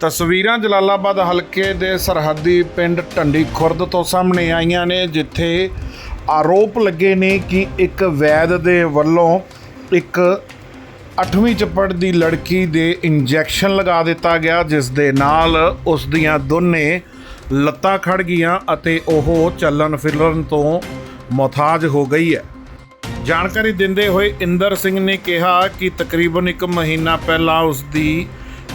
ਤਸਵੀਰਾਂ ਜਲਾਲਾਬਾਦ ਹਲਕੇ ਦੇ ਸਰਹੱਦੀ ਪਿੰਡ ਢੰਡੀ ਖੁਰਦ ਤੋਂ ਸਾਹਮਣੇ ਆਈਆਂ ਨੇ, ਜਿੱਥੇ ਆਰੋਪ ਲੱਗੇ ਨੇ ਕਿ ਇੱਕ ਵੈਦ ਦੇ ਵੱਲੋਂ ਇੱਕ 8ਵੀਂ ਚ ਪੜ੍ਹਦੀ ਲੜਕੀ ਦੇ ਇੰਜੈਕਸ਼ਨ ਲਗਾ ਦਿੱਤਾ ਗਿਆ, ਜਿਸ ਦੇ ਨਾਲ ਉਸ ਦੀਆਂ ਦੋਨੇ ਲੱਤਾਂ ਖੜ ਗਈਆਂ ਅਤੇ ਉਹ ਚੱਲਣ ਫਿਰਨ ਤੋਂ ਮੁਹਤਾਜ ਹੋ ਗਈ ਹੈ। ਜਾਣਕਾਰੀ ਦਿੰਦੇ ਹੋਏ ਇੰਦਰ ਸਿੰਘ ਨੇ ਕਿਹਾ ਕਿ ਤਕਰੀਬਨ 1 ਮਹੀਨਾ ਪਹਿਲਾਂ ਉਸ ਦੀ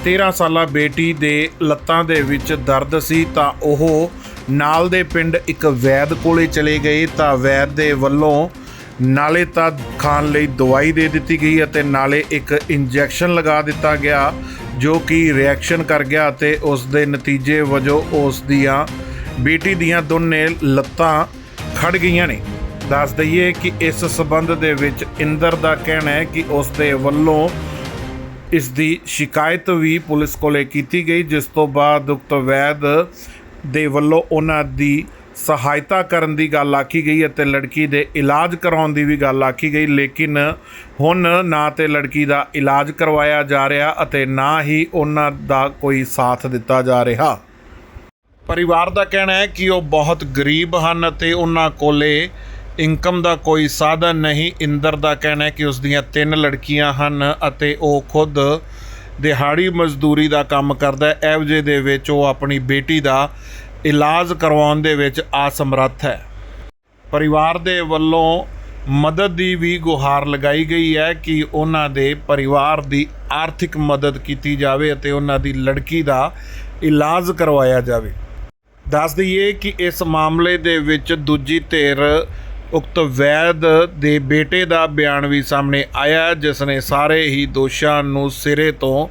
13 ਸਾਲਾ ਬੇਟੀ ਦੇ ਲੱਤਾਂ ਦੇ ਵਿੱਚ ਦਰਦ ਸੀ ਤਾਂ ਉਹ ਨਾਲ ਦੇ ਪਿੰਡ ਇੱਕ ਵੈਦ ਕੋਲੇ ਚਲੇ ਗਏ ਤਾਂ ਵੈਦ ਦੇ ਵੱਲੋਂ ਨਾਲੇ ਤਾਂ ਖਾਣ ਲਈ ਦਵਾਈ ਦੇ ਦਿੱਤੀ ਗਈ ਅਤੇ ਨਾਲੇ ਇੱਕ ਇੰਜੈਕਸ਼ਨ ਲਗਾ ਦਿੱਤਾ ਗਿਆ ਜੋ ਕਿ ਰਿਐਕਸ਼ਨ ਕਰ ਗਿਆ ਅਤੇ ਉਸ ਦੇ ਨਤੀਜੇ ਵਜੋਂ ਉਸ ਦੀਆਂ ਬੇਟੀ ਦੀਆਂ ਦੋਨੇ ਲੱਤਾਂ ਖੜ ਗਈਆਂ ਨੇ। ਦੱਸ ਦਈਏ ਕਿ ਇਸ ਸਬੰਧ ਦੇ ਵਿੱਚ ਇੰਦਰ ਦਾ ਕਹਿਣਾ ਹੈ ਕਿ ਉਸ ਦੇ ਵੱਲੋਂ ਇਸ ਦੀ ਸ਼ਿਕਾਇਤ ਵੀ ਪੁਲਿਸ ਕੋਲੇ ਕੀਤੀ ਗਈ, ਜਿਸ ਤੋਂ ਬਾਅਦ ਉਕਤ ਵੈਦ ਦੇ ਵੱਲੋਂ ਉਹਨਾਂ ਦੀ ਸਹਾਇਤਾ ਕਰਨ ਦੀ ਗੱਲ ਆਖੀ ਗਈ ਅਤੇ ਲੜਕੀ ਦੇ ਇਲਾਜ ਕਰਾਉਣ ਦੀ ਵੀ ਗੱਲ ਆਖੀ ਗਈ। ਲੇਕਿਨ ਹੁਣ ਨਾ ਤੇ ਲੜਕੀ ਦਾ ਇਲਾਜ ਕਰਵਾਇਆ ਜਾ ਰਿਹਾ ਅਤੇ ਨਾ ਹੀ ਉਹਨਾਂ ਦਾ ਕੋਈ ਸਾਥ ਦਿੱਤਾ ਜਾ ਰਿਹਾ। ਪਰਿਵਾਰ ਦਾ ਕਹਿਣਾ ਹੈ ਕਿ ਉਹ ਬਹੁਤ ਗਰੀਬ ਹਨ ਅਤੇ ਉਹਨਾਂ ਕੋਲੇ ਇਨਕਮ ਦਾ ਕੋਈ ਸਾਧਨ ਨਹੀਂ, ਇੰਦਰ ਦਾ ਕਹਿਣਾ ਹੈ ਕਿ ਉਸ ਦੀਆਂ ਤਿੰਨ ਲੜਕੀਆਂ ਹਨ ਅਤੇ ਉਹ ਖੁਦ ਦਿਹਾੜੀ ਮਜ਼ਦੂਰੀ ਦਾ ਕੰਮ ਕਰਦਾ ਹੈ। ਐਵਜੇ ਦੇ ਵਿੱਚ ਉਹ ਆਪਣੀ ਬੇਟੀ ਦਾ ਇਲਾਜ ਕਰਵਾਉਣ ਦੇ ਵਿੱਚ ਅਸਮਰੱਥ ਹੈ। ਪਰਿਵਾਰ ਦੇ ਵੱਲੋਂ ਮਦਦ ਦੀ ਵੀ ਗੁਹਾਰ ਲਗਾਈ ਗਈ ਹੈ ਕਿ ਉਹਨਾਂ ਦੇ ਪਰਿਵਾਰ ਦੀ ਆਰਥਿਕ ਮਦਦ ਕੀਤੀ ਜਾਵੇ ਅਤੇ ਉਹਨਾਂ ਦੀ ਲੜਕੀ ਦਾ ਇਲਾਜ ਕਰਵਾਇਆ ਜਾਵੇ। ਦੱਸ ਦਈਏ ਕਿ ਇਸ ਮਾਮਲੇ ਦੇ ਵਿੱਚ ਦੂਜੀ ਧਿਰ ਉਕਤ ਵੈਦ ਦੇ ਬੇਟੇ ਦਾ ਬਿਆਨ ਵੀ ਸਾਹਮਣੇ ਆਇਆ ਜਿਸ ਨੇ ਸਾਰੇ ਹੀ ਦੋਸ਼ਾਂ ਨੂੰ ਸਿਰੇ ਤੋਂ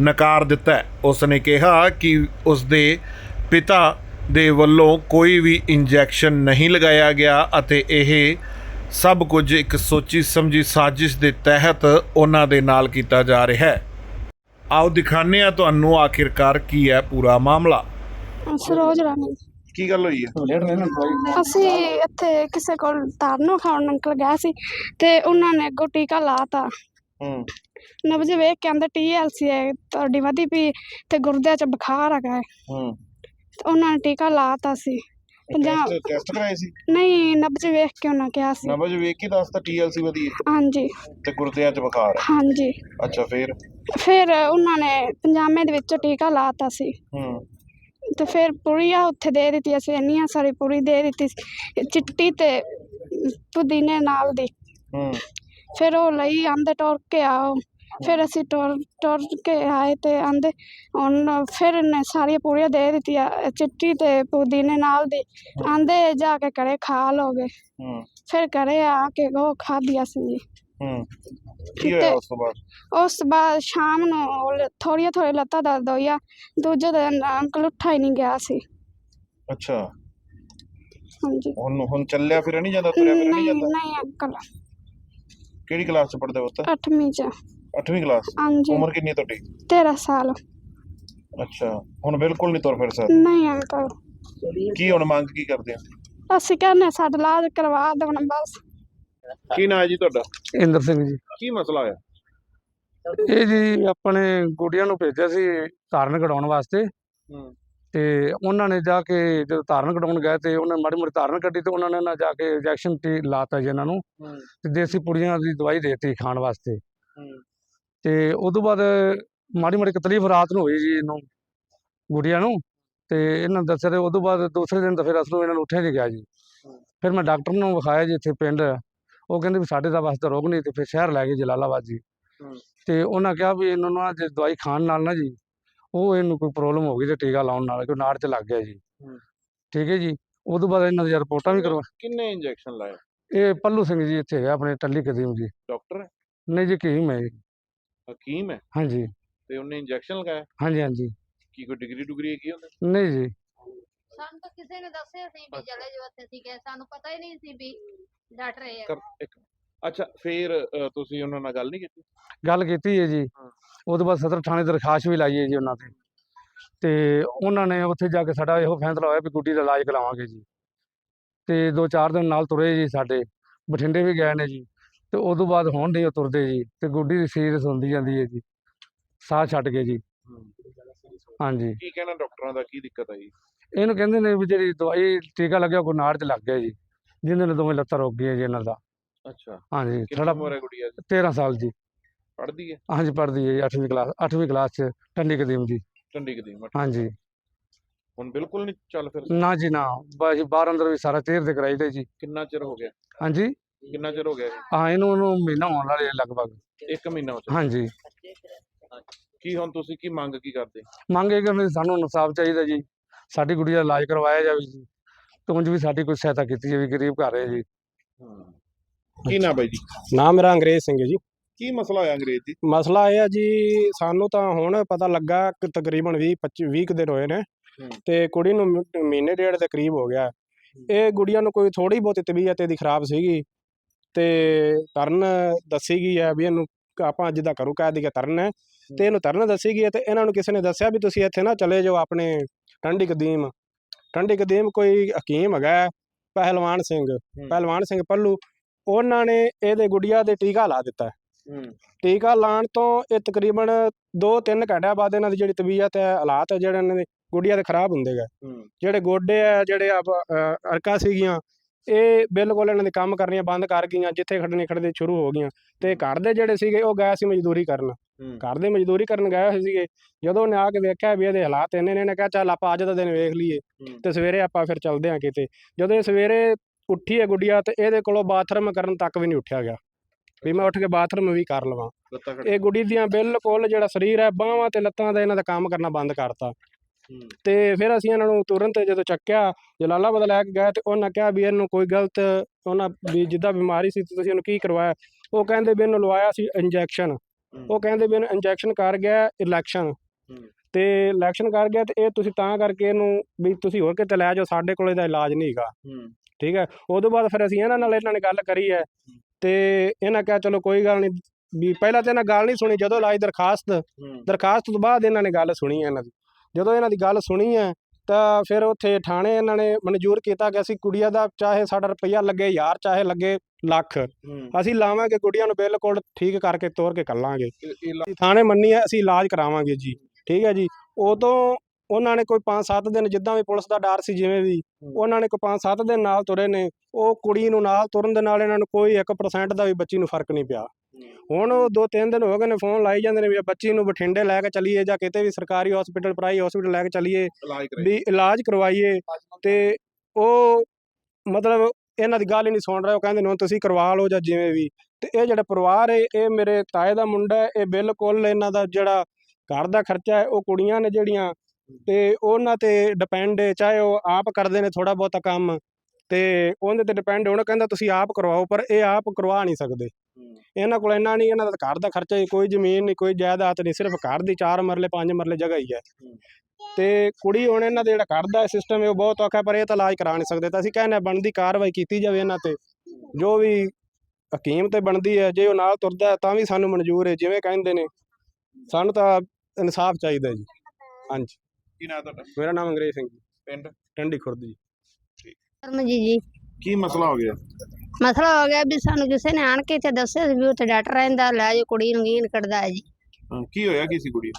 ਨਕਾਰ ਦਿੱਤਾ ਉਸ ਨੇ ਕਿਹਾ ਕਿ ਉਸ ਦੇ ਪਿਤਾ ਦੇ ਵੱਲੋਂ ਕੋਈ ਵੀ ਇੰਜੈਕਸ਼ਨ ਨਹੀਂ ਲਗਾਇਆ ਗਿਆ ਅਤੇ ਇਹ ਸਭ ਕੁਝ ਇੱਕ ਸੋਚੀ ਸਮਝੀ ਸਾਜ਼ਿਸ਼ ਦੇ ਤਹਿਤ ਉਹਨਾਂ ਦੇ ਨਾਲ ਕੀਤਾ ਜਾ ਰਿਹਾ ਹੈ। ਆਓ ਦਿਖਾਉਂਦੇ ਹਾਂ ਤੁਹਾਨੂੰ ਆਖਿਰਕਾਰ ਕੀ ਹੈ ਪੂਰਾ ਮਾਮਲਾ। ਸਰੋਜ ਰਾਣੀ ਕੀ ਗੱਲ ਹੋਈ ਹੈ ਅਸੀਂ ਇੱਥੇ ਕਿਸੇ ਕੋਲ ਤਾਰਨੋ ਖਾਣ ਅੰਕਲ ਗਿਆ ਸੀ ਤੇ ਉਹਨਾਂ ਨੇ ਅੱਗੋਂ ਟੀਕਾ ਲਾਤਾ ਹੂੰ। ਨਬਜ ਵੇਖ ਕੇ ਆਂਦੇ ਟੀਐਲਸੀ ਹੈ ਤੁਹਾਡੀ ਵਧੀ ਪਈ ਤੇ ਗੁਰਦਿਆਂ ਚ ਬੁਖਾਰ ਹੈਗਾ ਹੈ। ਹੂੰ। ਤੇ ਉਹਨਾਂ ਨੇ ਟੀਕਾ ਲਾਤਾ ਸੀ। ਪੰਜਾਬ ਟੈਸਟ ਕਰਾਏ ਸੀ? ਨਹੀਂ ਨਬਜ ਵੇਖ ਕੇ ਉਹਨਾਂ ਕਿਹਾ ਸੀ। ਨਬਜ ਵੇਖ ਕੇ ਦੱਸਤਾ ਟੀਐਲਸੀ ਵਧੀ ਹੈ। ਹਾਂਜੀ। ਤੇ ਗੁਰਦਿਆਂ 'ਚ ਬੁਖਾਰ ਹੈ। ਹਾਂਜੀ। ਅੱਛਾ ਫੇਰ? ਫਿਰ ਉਹਨਾਂ ਨੇ ਪਜਾਮੇ ਦੇ ਵਿੱਚ ਟੀਕਾ ਲਾਤਾ ਸੀ। ਹੂੰ। ਤੇ ਫਿਰ ਪੁੜੀਆ ਉੱਥੇ ਦੇ ਦਿੱਤੀ ਅਸੀਂ ਇੰਨੀਆਂ ਸਾਰੀ ਪੁੜੀ ਦੇ ਦਿੱਤੀ ਚਿੱਟੀ ਤੇ ਪੁਦੀਨੇ ਨਾਲ ਦੀ। ਹੂੰ। ਫਿਰ ਉਹ ਲਈ ਆਂਦੇ ਟੁਰ ਕੇ ਆਓ। ਫਿਰ ਅਸੀਂ ਟੁਰ ਟੁਰ ਕੇ ਆਏ ਤੇ ਆਂਦੇ ਹੁਣ ਫਿਰ ਇਹਨੇ ਸਾਰੀਆਂ ਪੂਰੀਆਂ ਦੇ ਦਿੱਤੀਆਂ ਚਿੱਟੀ ਤੇ ਪੁਦੀਨੇ ਨਾਲ ਦੀ। ਆਂਦੇ ਜਾ ਕੇ ਘਰੇ ਖਾ ਲੋਗੇ ਹੂੰ। ਫਿਰ ਘਰੇ ਆ ਕੇ ਉਹ ਖਾਧੀਆਂ ਸੀ। ਜੀ ਹੂੰ। ਕੀ ਹੋਇਆ ਉਸ ਤੋਂ ਬਾਅਦ? ਉਸ ਤੋਂ ਬਾਅਦ ਸ਼ਾਮ ਨੂੰ ਥੋੜੀਆਂ ਥੋੜ੍ਹੀਆਂ ਲੱਤਾਂ ਦਰਦ ਹੋਈਆਂ ਦੂਜੇ ਦਿਨ ਅੰਕਲ ਉੱਠਾ ਹੀ ਨਹੀਂ ਗਿਆ ਸੀ। ਅੱਛਾ। ਹਾਂਜੀ। ਹੁਣ ਹੁਣ ਚੱਲਿਆ ਫਿਰ ਨਹੀਂ ਜਾਂਦਾ ਤੁਰਿਆ ਫਿਰ ਨਹੀਂ ਨਹੀਂ ਜਾਂਦਾ? ਨਹੀਂ ਅੰਕਲ। ਕਿਹੜੀ ਕਲਾਸ 'ਚ ਪੜਦੇ ਹੋ ਪੁੱਤ? ਅੱਠਵੀਂ ਚ। 8ਵੀਂ ਕਲਾਸ? ਹਾਂਜੀ। ਉਮਰ ਕਿੰਨੀ ਹੈ ਤੁਹਾਡੀ? 13 ਸਾਲ। ਅੱਛਾ ਹੁਣ ਬਿਲਕੁਲ ਨਹੀਂ ਤੁਰ ਫਿਰ ਸਕਦੇ? ਨਹੀਂ ਅੰਕਲ। ਕੀ ਹੁਣ ਮੰਗ ਕੀ ਕਰਦੇ ਆ? ਅਸੀਂ ਕਹਿੰਦੇ ਸਾਡਾ ਇਲਾਜ ਕਰਵਾ ਦੇਣ ਬਸ। ਕੀ ਨਾਂ ਹੈ ਜੀ ਤੁਹਾਡਾ? ਇੰਦਰ ਸਿੰਘ ਜੀ। ਕੀ ਮਸਲਾ ਹੋਇਆ? ਇਹ ਜੀ ਆਪਣੇ ਗੁੜੀਆਂ ਨੂੰ ਭੇਜਿਆ ਸੀ ਧਾਰਨ ਕਢਾਉਣ ਵਾਸਤੇ। ਹੂੰ। ਤੇ ਉਹਨਾਂ ਨੇ ਜਾ ਕੇ ਜਦੋਂ ਧਾਰਨ ਕਢਾਉਣ ਗਏ ਤੇ ਉਹਨਾਂ ਮਾੜੀ ਮੋਟੀ ਧਾਰਨ ਕੱਢੀ ਤੇ ਉਹਨਾਂ ਨੇ ਨਾ ਜਾ ਕੇ ਇੰਜੈਕਸ਼ਨ ਟੀ ਲਾਤਾ ਜੀ ਇਹਨਾਂ ਨੂੰ। ਹੂੰ। ਤੇ ਦੇਸੀ ਪੁੜੀਆਂ ਦੀ ਦਵਾਈ ਦੇਤੀ ਖਾਣ ਵਾਸਤੇ। ਹੂੰ। ਤੇ ਉਦੋਂ ਬਾਅਦ ਮਾੜੀ ਮੋਟੀ ਤਕਲੀਫ ਰਾਤ ਨੂੰ ਹੋਈ ਜੀ ਇਹਨੂੰ ਗੁੜੀਆਂ ਨੂੰ। ਤੇ ਇਹਨਾਂ ਦੱਸਿਆ ਤੇ ਉਦੋਂ ਬਾਅਦ ਦੂਸਰੇ ਦਿਨ ਤਾਂ ਫਿਰ ਅਸਲੋਂ ਇਹਨਾਂ ਨੂੰ ਉੱਠਿਆ ਨਹੀਂ ਗਿਆ ਜੀ। ਫਿਰ ਮੈਂ ਡਾਕਟਰ ਨੂੰ ਵਿਖਾਇਆ ਜੀ ਇੱਥੇ ਪਿੰਡ। ਉਹ ਕਹਿੰਦੇ ਵੀ ਸਾਡੇ ਦਾ ਵਾਸਤੇ ਰੋਗ ਨਹੀਂ ਤੇ ਫਿਰ ਸ਼ਹਿਰ ਲੈ ਗਏ ਜਲਾਲਾਬਾਦ ਜੀ। ਹੂੰ। ਤੇ ਉਹਨਾਂ ਕਿਹਾ ਵੀ ਇਹਨਾਂ ਨੂੰ ਨਾ ਜੇ ਦਵਾਈ ਖਾਣ ਨਾਲ ਨਾ ਜੀ ਉਹ ਇਹਨੂੰ ਕੋਈ ਪ੍ਰੋਬਲਮ ਹੋ ਗਈ ਤੇ ਟੀਕਾ ਲਾਉਣ ਨਾਲ ਕੋਈ ਨਾੜ 'ਚ ਲੱਗ ਗਿਆ ਜੀ। ਹੂੰ। ਠੀਕ ਹੈ ਜੀ ਉਦੋਂ ਬਾਅਦ ਇਹਨਾਂ ਦੀਆਂ ਰਿਪੋਰਟਾਂ ਵੀ ਕਰਵਾ ਕਿੰਨੇ ਇੰਜੈਕਸ਼ਨ ਲਾਏ? ਇਹ ਪੱਲੂ ਸਿੰਘ ਜੀ ਇੱਥੇ ਹੈਗਾ ਆਪਣੇ ਟੱਲੀ ਕਦੀਮ ਜੀ। ਡਾਕਟਰ? ਨਹੀਂ ਜੀ ਕੀ ਮੈਂ ਹਕੀਮ ਹੈ? ਹਾਂਜੀ। ਤੇ ਉਹਨੇ ਇੰਜੈਕਸ਼ਨ ਲਗਾਇਆ? ਹਾਂਜੀ ਹਾਂਜੀ। ਕੀ ਕੋਈ ਡਿਗਰੀ ਡੁਗਰੀ ਹੈਗੀ ਉਹਦੇ? ਨਹੀਂ ਜੀ। ਸਾਨੂੰ ਤਾਂ ਕਿਸੇ ਨੇ ਦੱਸਿਆ ਸੀ ਵੀ ਚਲੇ ਜਾਓ ਉੱਥੇ ਸੀ ਕਿ ਸਾਨੂੰ ਪਤਾ ਹੀ ਨਹੀਂ ਸੀ ਵੀ ਡਟ ਰਹੇ ਆ। ਕਰ ਇੱਕ ਅੱਛਾ ਫੇਰ ਅ, ਤੁਸੀਂ ਉਹਨਾਂ ਨਾਲ ਗੱਲ ਨਹੀਂ ਕੀਤੀ? ਗੱਲ ਕੀਤੀ ਹੈ ਜੀ। ਹਾਂ। ਉਹ ਤੋਂ ਬਾਅਦ ਸਦਰ ਥਾਣੇ ਦਰਖਾਸਤ ਵੀ ਲਾਈ ਹੈ ਜੀ ਉਹਨਾਂ ਤੇ। ਤੇ ਉਹਨਾਂ ਨੇ ਉੱਥੇ ਜਾ ਕੇ ਸਾਡਾ ਇਹੋ ਫੈਸਲਾ ਹੋਇਆ ਵੀ ਗੁੱਡੀ ਦਾ ਇਲਾਜ ਕਰਾਵਾਂਗੇ ਜੀ। ਤੇ ਦੋ ਚਾਰ ਦਿਨ ਨਾਲ ਤੁਰੇ ਜੀ ਸਾਡੇ। ਬਠਿੰਡੇ ਵੀ ਗਏ ਨੇ ਜੀ। ਤੇ ਉਦੋਂ ਬਾਅਦ ਹੁਣ ਨਹੀਂ ਉਹ ਤੁਰਦੇ ਜੀ। ਤੇ ਗੁੱਡੀ ਦੀ ਸੀਰੀਅਸ ਹੁੰਦੀ ਜਾਂਦੀ ਹੈ ਜੀ। ਸਾਹ ਛੱਡ ਕੇ ਜੀ। ਹਾਂਜੀ। ਕੀ ਕਹਿਣਾ ਡਾਕਟਰਾਂ ਦਾ? ਕੀ ਦਿੱਕਤ ਆਈ? ਇਹਨੂੰ ਕਹਿੰਦੇ ਨੇ ਵੀ ਜਿਹੜੀ ਦਵਾਈ ਟੀਕਾ ਲੱਗਿਆ ਕੋਈ ਨਾੜ 'ਚ ਲੱਗ ਗਿਆ ਜੀ। ਜਿਹਦੇ ਨਾਲ ਦੋਵੇਂ ਲੱਤਾਂ ਰੁਕ ਗਈਆਂ ਜੀ ਇਹਨਾਂ ਦਾ। ਅੱਛਾ। ਹਾਂਜੀ। ਕਿੰਨੀ ਥੋੜਾ ਉਮਰ ਹੈ ਗੁੜੀਆ ਦੀ? 13 ਸਾਲ ਜੀ ਪੜ੍ਹਦੀ ਹੈ? ਹਾਂਜੀ ਪੜ੍ਹਦੀ ਹੈ ਜੀ 8ਵੀਂ ਕਲਾਸ 8ਵੀਂ ਕਲਾਸ 'ਚ ਟੰਡੀ ਕਦੀਮ ਦੀ। ਚੰਡੀ ਕਦੀ ਉਮਰ ਹਾਂਜੀ। ਹੁਣ ਬਿਲਕੁਲ ਨਹੀਂ ਚੱਲ ਫਿਰ? ਨਾ ਜੀ ਨਾ। ਬਸ ਜੀ ਬਾਹਰ ਅੰਦਰ ਵੀ ਸਾਰਾ ਕਰਾਈ ਦੇ ਜੀ। ਕਿੰਨਾ ਚਿਰ ਹੋ ਗਿਆ? ਹਾਂਜੀ? ਕਿੰਨਾ ਚਿਰ ਹੋ ਗਿਆ ਹਾਂ ਇਹਨੂੰ ਉਹਨੂੰ ਮਹੀਨਾ ਹੋਣ ਵਾਲੇ ਲਗਭਗ। ਇੱਕ ਮਹੀਨਾ ਹੋ ਚੱਲਿਆ ਹਾਂਜੀ। ਕੀ ਹੁਣ ਤੁਸੀਂ ਕੀ ਮੰਗ ਕੀ ਕਰਦੇ? ਮੰਗ ਇਹ ਸਾਨੂੰ ਇਨਸਾਫ ਚਾਹੀਦਾ ਜੀ। ਸਾਡੀ ਗੁੜੀਆ ਦਾ ਇਲਾਜ ਕਰਵਾਇਆ ਜਾਵੇ ਜੀ। ਤੇ ਉਂਝ ਵੀ ਸਾਡੀ ਕੋਈ ਸਹਾਇਤਾ ਕੀਤੀ ਜਾਵੇ ਗਰੀਬ ਘਰ ਹੈ ਜੀ। ਕੀ ਨਾ ਬਾਈ ਜੀ? ਨਾਮ ਮੇਰਾ ਅੰਗਰੇਜ਼ ਸਿੰਘ ਹੈ ਜੀ। ਕੀ ਮਸਲਾ ਹੋਇਆ ਅੰਗਰੇਜ਼ ਜੀ? ਮਸਲਾ ਇਹ ਆ ਜੀ ਸਾਨੂੰ ਤਾਂ ਹੁਣ ਪਤਾ ਲੱਗਾ ਕਿ ਤਕਰੀਬਨ 20 25 20 ਕੁ ਦਿਨ ਹੋਏ ਨੇ। ਤੇ ਕੁੜੀ ਨੂੰ ਮਹੀਨੇ ਡੇਢ ਦੇ ਕਰੀਬ ਹੋ ਗਿਆ। ਇਹ ਗੁੜੀਆ ਨੂੰ ਕੋਈ ਥੋੜੀ ਬਹੁਤੀ ਤਬੀਅਤ ਇਹਦੀ ਖਰਾਬ ਸੀਗੀ ਤੇ ਤਰਨ ਦੱਸੀ ਗਈ ਹੈ ਵੀ ਇਹਨੂੰ ਆਪਾਂ ਜਿੱਦਾਂ ਕਰੂ ਕਹਿ ਦਈਏ ਤਰਨ ਹੈ ਤੇ ਇਹਨੂੰ ਤਰਨ ਦੱਸੀ ਗਈ ਹੈ ਤੇ ਇਹਨਾਂ ਨੂੰ ਕਿਸੇ ਨੇ ਦੱਸਿਆ ਵੀ ਤੁਸੀਂ ਇੱਥੇ ਨਾ ਚਲੇ ਜਾਓ ਆਪਣੇ ਠੰਡੀ ਕਦੀਮ। ਠੰਡੀ ਕਦੀਮ ਕੋਈ ਹਕੀਮ ਹੈਗਾ ਪਹਿਲਵਾਨ ਸਿੰਘ। ਪਹਿਲਵਾਨ ਸਿੰਘ ਪੱਲੂ ਉਹਨਾਂ ਨੇ ਇਹਦੇ ਗੁੜੀਆ ਦੇ ਟੀਕਾ ਲਾ ਦਿੱਤਾ। ਟੀਕਾ ਲਾਉਣ ਤੋਂ ਇਹ ਤਕਰੀਬਨ 2-3 ਘੰਟਿਆਂ ਬਾਅਦ ਇਹਨਾਂ ਦੀ ਜਿਹੜੀ ਤਬੀਅਤ ਹੈ ਹਾਲਾਤ ਹੈ ਜਿਹੜੇ ਇਹਨਾਂ ਦੇ ਗੁੱਡੀਆਂ ਦੇ ਖਰਾਬ ਹੁੰਦੇ ਗਏ। ਜਿਹੜੇ ਗੋਡੇ ਆ ਜਿਹੜੇ ਅਰਕਾਂ ਸੀਗੀਆਂ ਇਹ ਬਿਲਕੁਲ ਇਹਨਾਂ ਦੇ ਕੰਮ ਕਰਨੀਆਂ ਬੰਦ ਕਰ ਗਈਆਂ ਜਿੱਥੇ ਖੜਨੇ ਖੜਦੇ ਸ਼ੁਰੂ ਹੋ ਗਈਆਂ। ਤੇ ਘਰ ਦੇ ਜਿਹੜੇ ਸੀਗੇ ਉਹ ਗਏ ਸੀ ਮਜ਼ਦੂਰੀ ਕਰਨ। ਘਰ ਦੇ ਮਜ਼ਦੂਰੀ ਕਰਨ ਗਏ ਹੋਏ ਸੀਗੇ। ਜਦੋਂ ਉਹਨੇ ਆ ਕੇ ਵੇਖਿਆ ਵੀ ਇਹਦੇ ਹਾਲਾਤ ਇੰਨੇ ਨੇ ਇਹਨੇ ਕਿਹਾ ਚੱਲ ਆਪਾਂ ਅੱਜ ਦਾ ਦਿਨ ਵੇਖ ਲਈਏ। ਤੇ ਸਵੇਰੇ ਆਪਾਂ ਫਿਰ ਚੱਲਦੇ ਹਾਂ ਕਿਤੇ। ਜਦੋਂ ਇਹ ਸਵੇਰੇ ਉੱਠੀ ਹੈ ਗੁੱਡੀਆ ਤੇ ਇਹਦੇ ਕੋਲੋਂ ਬਾਥਰੂਮ ਕਰਨ ਤੱਕ ਵੀ ਨਹੀਂ ਉੱਠਿਆ ਗਿਆ। ਵੀ ਮੈਂ ਉੱਠ ਕੇ ਬਾਥਰੂਮ ਵੀ ਕਰ ਲਵਾਂ। ਇਹ ਗੁੱਡੀ ਦੀਆਂ ਬਿਲਕੁਲ ਜਿਹੜਾ ਸਰੀਰ ਹੈ ਬਾਹਾਂ ਤੇ ਲੱਤਾਂ ਦਾ ਇਹਨਾਂ ਦਾ ਕੰਮ ਕਰਨਾ ਬੰਦ ਕਰਤਾ। ਤੇ ਫਿਰ ਅਸੀਂ ਇਹਨਾਂ ਨੂੰ ਤੁਰੰਤ ਜਦੋਂ ਚੱਕਿਆ ਜਲਾਲਾਬਾਦ ਲੈ ਕੇ ਗਏ ਤੇ ਉਹਨਾਂ ਕਿਹਾ ਵੀ ਇਹਨੂੰ ਕੋਈ ਗਲਤ ਉਹਨਾਂ ਵੀ ਜਿੱਦਾਂ ਬਿਮਾਰੀ ਸੀ ਤੁਸੀਂ ਇਹਨੂੰ ਕੀ ਕਰਵਾਇਆ? ਉਹ ਕਹਿੰਦੇ ਵੀ ਇਹਨੂੰ ਲਵਾਇਆ ਸੀ ਇੰਜੈਕਸ਼ਨ ਉਹ ਕਹਿੰਦੇ ਵੀ ਇਹਨੂੰ ਇੰਜੈਕਸ਼ਨ ਕਰ ਗਿਆ ਇਲੈਕਸ਼ਨ ਤੇ ਇਲੈਕਸ਼ਨ ਕਰ ਗਿਆ ਤੇ ਇਹ ਤੁਸੀਂ ਤਾਂ ਕਰਕੇ ਇਹਨੂੰ ਵੀ ਤੁਸੀਂ ਹੋਰ ਕਿਤੇ ਲੈ ਜਾਓ ਸਾਡੇ ਕੋਲ ਇਹਦਾ ਇਲਾਜ ਨਹੀਂ ਹੈਗਾ। ਠੀਕ ਹੈ? ਉਦੋਂ ਬਾਅਦ ਫਿਰ ਅਸੀਂ ਇਹਨਾਂ ਨਾਲ ਇਹਨਾਂ ਨੇ ਗੱਲ ਕਰੀ ਹੈ। ਤੇ ਇਹਨਾਂ ਕਿਹਾ ਚਲੋ ਕੋਈ ਗੱਲ ਨਹੀਂ। ਵੀ ਪਹਿਲਾਂ ਤਾਂ ਇਹਨਾਂ ਗੱਲ ਨਹੀਂ ਸੁਣੀ ਜਦੋਂ ਲਾਈ ਦਰਖਾਸਤ ਦਰਖਾਸਤ ਤੋਂ ਬਾਅਦ ਇਹਨਾਂ ਨੇ ਗੱਲ ਸੁਣੀ ਹੈ ਇਹਨਾਂ ਦੀ। ਜਦੋਂ ਇਹਨਾਂ ਦੀ ਗੱਲ ਸੁਣੀ ਹੈ ਤਾਂ ਫਿਰ ਉੱਥੇ ਥਾਣੇ ਇਹਨਾਂ ਨੇ ਮਨਜ਼ੂਰ ਕੀਤਾ ਕਿ ਅਸੀਂ ਕੁੜੀਆਂ ਦਾ ਚਾਹੇ ਸਾਡਾ ਰੁਪਈਆ ਲੱਗੇ ਹਜ਼ਾਰ ਚਾਹੇ ਲੱਗੇ ਲੱਖ। ਅਸੀਂ ਲਾਵਾਂਗੇ ਕੁੜੀਆਂ ਨੂੰ ਬਿਲਕੁਲ ਠੀਕ ਕਰਕੇ ਤੋਰ ਕੇ ਕੱਲਾਂਗੇ। ਥਾਣੇ ਮੰਨੀ ਹੈ ਅਸੀਂ ਇਲਾਜ ਕਰਾਵਾਂਗੇ ਜੀ। ਠੀਕ ਹੈ ਜੀ? ਉਦੋਂ ਉਹਨਾਂ ਨੇ ਕੋਈ 5-7 ਦਿਨ ਜਿੱਦਾਂ ਵੀ ਪੁਲਿਸ ਦਾ ਡਰ ਸੀ ਜਿਵੇਂ ਵੀ ਉਹਨਾਂ ਨੇ ਕੋਈ 5-7 ਦਿਨ ਨਾਲ ਤੁਰੇ ਨੇ ਉਹ ਕੁੜੀ ਨੂੰ ਨਾਲ ਤੁਰਨ ਦੇ ਨਾਲ ਇਹਨਾਂ ਨੂੰ ਕੋਈ 1% ਦਾ ਵੀ ਬੱਚੀ ਨੂੰ ਫ਼ਰਕ ਨਹੀਂ ਪਿਆ। ਹੁਣ ਉਹ ਦੋ ਤਿੰਨ ਦਿਨ ਹੋ ਗਏ ਨੇ ਫੋਨ ਲਾਈ ਜਾਂਦੇ ਨੇ ਵੀ ਬੱਚੀ ਨੂੰ ਬਠਿੰਡੇ ਲੈ ਕੇ ਚੱਲੀਏ ਜਾਂ ਕਿਤੇ ਵੀ ਸਰਕਾਰੀ ਹਸਪੀਟਲ ਪ੍ਰਾਈ ਹਸਪੀਟਲ ਲੈ ਕੇ ਚੱਲੀਏ ਵੀ ਇਲਾਜ ਕਰਵਾਈਏ ਤੇ ਉਹ ਮਤਲਬ ਇਹਨਾਂ ਦੀ ਗੱਲ ਹੀ ਨਹੀਂ ਸੁਣ ਰਹੇ ਉਹ ਕਹਿੰਦੇ ਨੇ ਤੁਸੀਂ ਕਰਵਾ ਲਓ ਜਾਂ ਜਿਵੇਂ ਵੀ। ਤੇ ਇਹ ਜਿਹੜਾ ਪਰਿਵਾਰ ਹੈ ਇਹ ਮੇਰੇ ਤਾਏ ਦਾ ਮੁੰਡਾ ਹੈ ਇਹ ਬਿਲਕੁਲ ਇਹਨਾਂ ਦਾ ਜਿਹੜਾ ਘਰ ਦਾ ਖਰਚਾ ਹੈ ਉਹ ਕੁੜੀਆਂ ਨੇ ਜਿਹੜੀਆਂ ਤੇ ਉਹਨਾਂ ਤੇ ਡਿਪੈਂਡ ਹੈ ਚਾਹੇ ਉਹ ਆਪ ਕਰਦੇ ਨੇ ਥੋੜਾ ਬਹੁਤਾ ਕੰਮ ਤੇ ਉਹਦੇ ਤੇ ਡਿਪੈਂਡ ਹੁਣ ਕਹਿੰਦਾ ਤੁਸੀਂ ਆਪ ਕਰਵਾਓ ਪਰ ਇਹ ਆਪ ਕਰਵਾ ਨਹੀਂ ਸਕਦੇ। ਇਹਨਾਂ ਕੋਲ ਇੰਨਾ ਨਹੀਂ ਇਹਨਾਂ ਦਾ ਘਰ ਦਾ ਖਰਚਾ ਹੀ ਕੋਈ ਜ਼ਮੀਨ ਨਹੀਂ ਕੋਈ ਜਾਇਦਾਦ ਨਹੀਂ ਸਿਰਫ ਘਰ ਦੀ 4 ਮਰਲੇ 5 ਮਰਲੇ ਜਗ੍ਹਾ ਹੀ ਹੈ। ਤੇ ਕੁੜੀ ਹੁਣ ਇਹਨਾਂ ਦੇ ਜਿਹੜਾ ਘਰ ਦਾ ਸਿਸਟਮ ਹੈ ਉਹ ਬਹੁਤ ਔਖਾ ਪਰ ਇਹ ਤਾਂ ਇਲਾਜ ਕਰਾ ਨਹੀਂ ਸਕਦੇ। ਤਾਂ ਅਸੀਂ ਕਹਿੰਦੇ ਬਣਦੀ ਕਾਰਵਾਈ ਕੀਤੀ ਜਾਵੇ ਇਹਨਾਂ ਤੇ। ਜੋ ਵੀ ਹਕੀਮ ਤੇ ਬਣਦੀ ਹੈ ਜੇ ਉਹ ਨਾਲ ਤੁਰਦਾ ਹੈ ਤਾਂ ਵੀ ਸਾਨੂੰ ਮਨਜ਼ੂਰ ਹੈ ਜਿਵੇਂ ਕਹਿੰਦੇ ਨੇ। ਸਾਨੂੰ ਤਾਂ ਇਨਸਾਫ ਚਾਹੀਦਾ ਜੀ। ਹਾਂਜੀ। ਕੀ ਨਾਂ ਤੁਹਾਡਾ? ਮੇਰਾ ਨਾਮ ਅੰਗਰੇਜ਼ ਸਿੰਘ ਜੀ। ਪਿੰਡ? ਟੰਡੀ ਖੁਰਦ ਜੀ। ਕੀ ਮਸਲਾ ਹੋ ਗਿਆ? ਮਸਲਾ ਹੋ ਗਿਆ ਵੀ ਸਾਨੂੰ ਕਿਸੇ ਨੇ ਆਣ ਕੇ ਇੱਥੇ ਦੱਸਿਆ ਸੀ ਵੀ ਉੱਥੇ ਡਾਕਟਰ ਰਹਿੰਦਾ ਲੈ ਜੋ ਕੁੜੀ ਨੂੰ ਗੀਨ ਕੱਢਦਾ ਹੈ ਜੀ। ਹਾਂ, ਕੀ ਹੋਇਆ ਕੀ ਸੀ ਕੁੜੀ?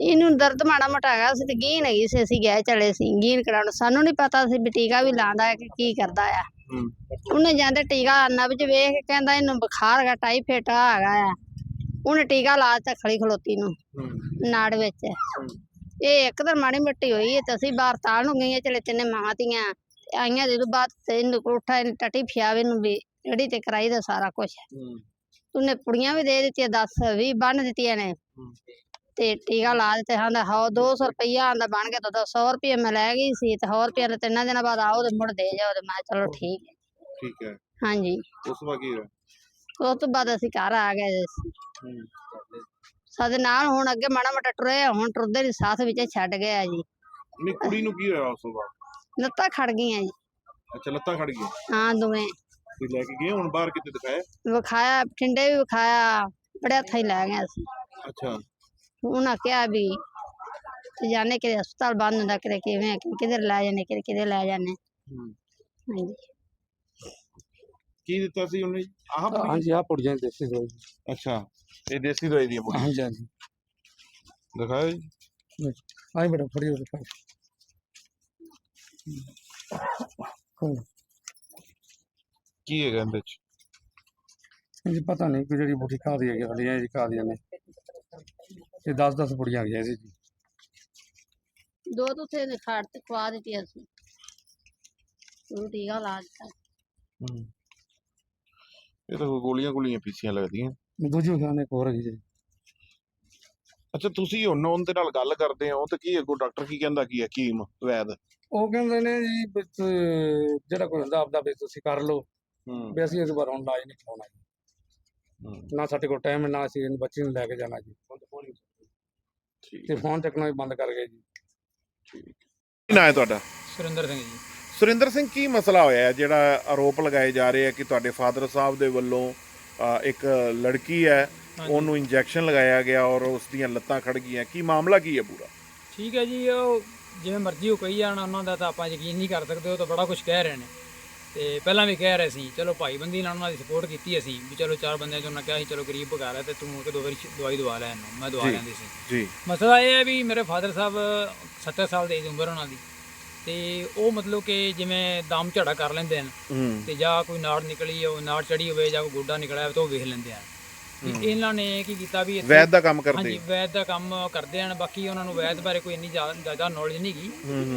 ਇਹਨੂੰ ਦਰਦ ਮਾੜਾ ਮੋਟਾ ਹੈਗਾ ਸੀ ਤੇ ਗੀਨ ਹੈਗੀ ਸੀ ਅਸੀਂ ਗਏ ਚਲੇ ਸੀ। ਗੀਨ ਕਰਾਉਣ ਸਾਨੂੰ ਨਹੀਂ ਪਤਾ ਸੀ ਵੀ ਟੀਕਾ ਵੀ ਲਾਉਂਦਾ ਹੈ ਕਿ ਕੀ ਕਰਦਾ ਆ। ਹੂੰ। ਉਹਨੇ ਜਾਂਦੇ ਟੀਕਾ ਨਬਜ ਵੇਖ ਕੇ ਕਹਿੰਦਾ ਇਹਨੂੰ ਬੁਖਾਰ ਹੈਗਾ ਟਾਈਫਾਇਡ ਹੈਗਾ ਆ। ਉਹਨੇ ਟੀਕਾ ਲਾ ਦਿੱਤਾ ਖਲੀ ਖਲੋਤੀ ਨੂੰ ਹੂੰ। ਨਾੜ ਵਿੱਚ। ਇਹ ਇੱਕਦਮ ਮਾੜੀ ਮਿੱਟੀ ਹੋਈ ਹੈ ਤੇ ਅਸੀਂ ਬਾਹਰ ਤਾਲ ਨੂੰ ਗਈਆਂ ਚਲੇ ਤਿੰਨੇ ਮਾਂ ਧੀਆਂ। ਆਈਆਂ ਜਦੋਂ ਬਾਅਦ ਤੇ ਇਹਨੂੰ ਕੋਠਾ ਇਹਨੇ ਟੱਟੀ ਫਿਆਵੇ ਨੂੰ ਵੀ ਰੇੜੀ ਤੇ ਕਰਾਈ ਦਾ ਸਾਰਾ ਕੁਝ ਹੂੰ। ਉਹਨੇ ਪੁੜੀਆਂ ਵੀ ਦੇ ਦਿੱਤੀਆਂ 10 20 ਬੰਨ ਦਿੱਤੀਆਂ ਨੇ। ਤੇ ਟੀਕਾ ਲਾ ਦਿੱਤੇ ਹਾਂ ਹੋ 200 ਰੁਪਈਆ ਆਂਦਾ ਬਣ ਗਿਆ ਤਾਂ 100 ਰੁਪਏ ਮੈਂ ਲੈ ਗਈ ਸੀ ਤੇ 100 ਰੁਪਏ ਤੇ ਤਿੰਨਾਂ ਦਿਨਾਂ ਬਾਅਦ ਆਓ ਤੇ ਮੁੜ ਦੇ ਜਾਓ ਤੇ ਮੈਂ ਚਲੋ ਠੀਕ ਹੈ। ਠੀਕ ਹੈ। ਹਾਂਜੀ। ਉਸ ਵਾ ਕੀ ਹੋਇਆ? ਉਸ ਤੋਂ ਬਾਅਦ ਅਸੀਂ ਘਰ ਆ ਗਏ ਹੂੰ। ਸਾਡੇ ਨਾਲ ਹੁਣ ਅੱਗੇ ਮਾੜਾ ਮੋਟਾ ਟੁਰੇ ਹੁਣ ਟੁਰਦੇ ਨਹੀਂ ਸਾਥ ਵਿੱਚ ਛੱਡ ਗਿਆ ਜੀ। ਨਹੀਂ ਕੁੜੀ ਨੂੰ ਕੀ ਹੋਇਆ ਉਸ ਤੋਂ ਬਾਅਦ? ਲੱਤਾਂ ਖੜ ਗਈਆਂ ਜੀ ਅੱਛਾ ਲੱਤਾਂ ਖੜ ਗਈਆਂ ਹਾਂ ਦੋਵੇਂ ਤੁਸੀਂ ਲੈ ਕੇ ਗਏ ਹੁਣ ਬਾਹਰ ਕਿਤੇ ਦਿਖਾਇਆ ਵਿਖਾਇਆ ਠਿੰਡੇ ਵੀ ਵਿਖਾਇਆ ਬੜਿਆ ਥਾਈ ਲੈ ਗਏ ਅਸੀਂ ਅੱਛਾ ਉਹਨਾਂ ਕਿਹਾ ਵੀ ਤੇ ਜਾਣੇ ਕਿ ਹਸਪਤਾਲ ਬੰਦ ਹੁੰਦਾ ਕਿਤੇ ਕਿਵੇਂ ਕਿ ਕਿਧਰ ਲੈ ਜਾਣੇ ਕਿਤੇ ਕਿਤੇ ਲੈ ਜਾਣੇ ਹੂੰ ਹਾਂਜੀ ਕੀ ਦਿੱਤਾ ਸੀ ਉਹਨੇ ਆਹ ਪੁੜੀ? ਹਾਂਜੀ ਆ ਪੁੜ ਜਾਂਦੇ ਦੇਸੀ ਦਵਾਈ ਅੱਛਾ ਇਹ ਦੇਸੀ ਦਵਾਈ ਦੀ ਪੁੜੀ ਹਾਂਜੀ ਹਾਂਜੀ ਦਿਖਾਓ ਜੀ ਆਈ ਬੜਾ ਫੜੀ ਉਹਦੇ ਪਾਸ ਕੋਲ ਕੀ ਹੈਗਾ ਇਹਦੇ ਚ ਜੀ ਪਤਾ ਨਹੀਂ ਕਿ ਜਿਹੜੀ ਬੁੱਢੀ ਕਾਦੀ ਹੈਗੀ ਸਾਡੀਆਂ ਇਹ ਕਾਦੀਆਂ ਨੇ ਇਹ 10 10 ਬੁੜੀਆਂ ਗਈਆਂ ਸੀ ਜੀ ਦੋ ਤੋਂ ਤੇ ਖਾੜ ਤੇ ਖਵਾ ਦਿੱਤੀ ਅਸੀਂ ਉਹ ਟੀਕਾ ਲਾ ਦਿੱਤਾ ਇਹ ਤਾਂ ਗੋਲੀਆਂ ਗੋਲੀਆਂ ਪੀਸੀਆਂ ਲੱਗਦੀਆਂ ਦੂਜੀ ਖਾਨੇ ਇੱਕ ਹੋਰ ਹੈਗੀ ਜੀ ਅੱਛਾ ਤੁਸੀਂ ਹੁਣ ਉਹਦੇ ਨਾਲ ਗੱਲ ਕਰਦੇ ਹੋ ਤੇ ਕੀ ਅੱਗੋਂ ਡਾਕਟਰ ਕੀ ਕਹਿੰਦਾ ਕੀ ਹਕੀਮ ਵੈਦ? ਉਹ ਕਹਿੰਦੇ ਨੇ ਜੀ ਵੀ ਤੁ- ਜਿਹੜਾ ਕੋਈ ਹੁੰਦਾ ਆਪਦਾ ਵੀ ਤੁਸੀਂ ਕਰ ਲਓ। ਹੂੰ। ਵੀ ਅਸੀਂ ਇਸ ਵਾਰ ਹੁਣ ਨਹੀਂ ਕਰਾਉਣਾ ਜੀ। ਨਾ ਸਾਡੇ ਕੋਲ ਟਾਈਮ ਨਾ ਅਸੀਂ ਇਹਨੂੰ ਬੱਚੀ ਨੂੰ ਲੈ ਕੇ ਜਾਣਾ ਜੀ। ਠੀਕ ਤੇ ਫੋਨ ਚੱਕਣਾ ਵੀ ਬੰਦ ਕਰ ਗਏ ਜੀ। ਕੀ ਨਾਂ ਹੈ ਤੁਹਾਡਾ? ਸੁਰਿੰਦਰ ਸਿੰਘ ਜੀ। ਸੁਰਿੰਦਰ ਸਿੰਘ ਕੀ ਮਸਲਾ ਹੋਇਆ ਹੈ? ਜਿਹੜਾ ਆਰੋਪ ਲਗਾਏ ਜਾ ਰਹੇ ਆ ਕਿ ਤੁਹਾਡੇ ਫਾਦਰ ਸਾਹਿਬ ਦੇ ਵੱਲੋਂ ਅ, ਇੱਕ ਲੜਕੀ ਹੈ। ਉਹਨੂੰ ਇੰਜੈਕਸ਼ਨ ਲਗਾਇਆ ਗਿਆ ਔਰ ਉਸ ਦੀਆਂ ਲੱਤਾਂ ਖੜ ਗਈਆਂ। ਕੀ ਮਾਮਲਾ ਕੀ ਹੈ ਪੂਰਾ? ਠੀਕ ਹੈ ਜੀ ਉਹ ਜਿਵੇਂ ਮਰਜ਼ੀ ਉਹ ਕਹੀ ਜਾਣ ਉਹਨਾਂ ਦਾ ਤਾਂ ਆਪਾਂ ਯਕੀਨ ਨਹੀਂ ਕਰ ਸਕਦੇ ਉਹ ਤਾਂ ਬੜਾ ਕੁਝ ਕਹਿ ਰਹੇ ਨੇ। ਤੇ ਪਹਿਲਾਂ ਵੀ ਕਹਿ ਰਹੇ ਸੀ ਚਲੋ ਭਾਈਬੰਦੀ ਨਾਲ ਉਹਨਾਂ ਦੀ ਸਪੋਰਟ ਕੀਤੀ ਅਸੀਂ ਵੀ ਚਲੋ ਚਾਰ ਬੰਦਿਆਂ ਚੋਂ ਉਹਨਾਂ ਕਿਹਾ ਸੀ ਚਲੋ ਗਰੀਬ ਘਰ ਹੈ ਤੇ ਤੂੰ ਕੇ ਦੋ ਵਾਰੀ ਦਵਾਈ ਦਵਾ ਲੈ ਇਹਨੂੰ ਮੈਂ ਦਵਾ। ਲੈਂਦੀ ਸੀ। ਜੀ। ਮਸਲਾ ਇਹ ਹੈ ਵੀ ਮੇਰੇ ਫਾਦਰ ਸਾਹਿਬ 70 ਸਾਲ ਦੀ ਉਮਰ ਉਹਨਾਂ ਦੀ। ਤੇ ਉਹ ਮਤਲਬ ਕਿ ਜਿਵੇਂ ਦਮ ਝੜਾ ਕਰ ਲੈਂਦੇ ਨੇ ਹੂੰ। ਤੇ ਜਾਂ ਕੋਈ ਨਾੜ ਨਿਕਲੀ ਉਹ ਨਾੜ ਚੜੀ ਹੋਵੇ ਜਾਂ ਕੋਈ ਗੋਡਾ ਨਿਕਲਿਆ ਹੋਵੇ ਤਾਂ ਉਹ ਵੇਖ ਲੈਂਦੇ ਆ। ਇਹਨਾਂ ਨੇ ਕੀ ਕੀਤਾ ਵੀ ਇੱਥੇ- ਵੈਦ ਦਾ ਕੰਮ ਕਰਦੇ। ਹਾਂਜੀ ਵੈਦ ਦਾ ਕੰਮ ਕਰਦੇ ਹਨ ਬਾਕੀ ਉਹਨਾਂ ਨੂੰ ਵੈਦ ਬਾਰੇ ਕੋਈ ਇੰਨੀ ਜ਼ਿਆਦਾ ਜ਼ਿਆਦਾ ਨੌਲੇਜ ਨਹੀਂ ਗਈ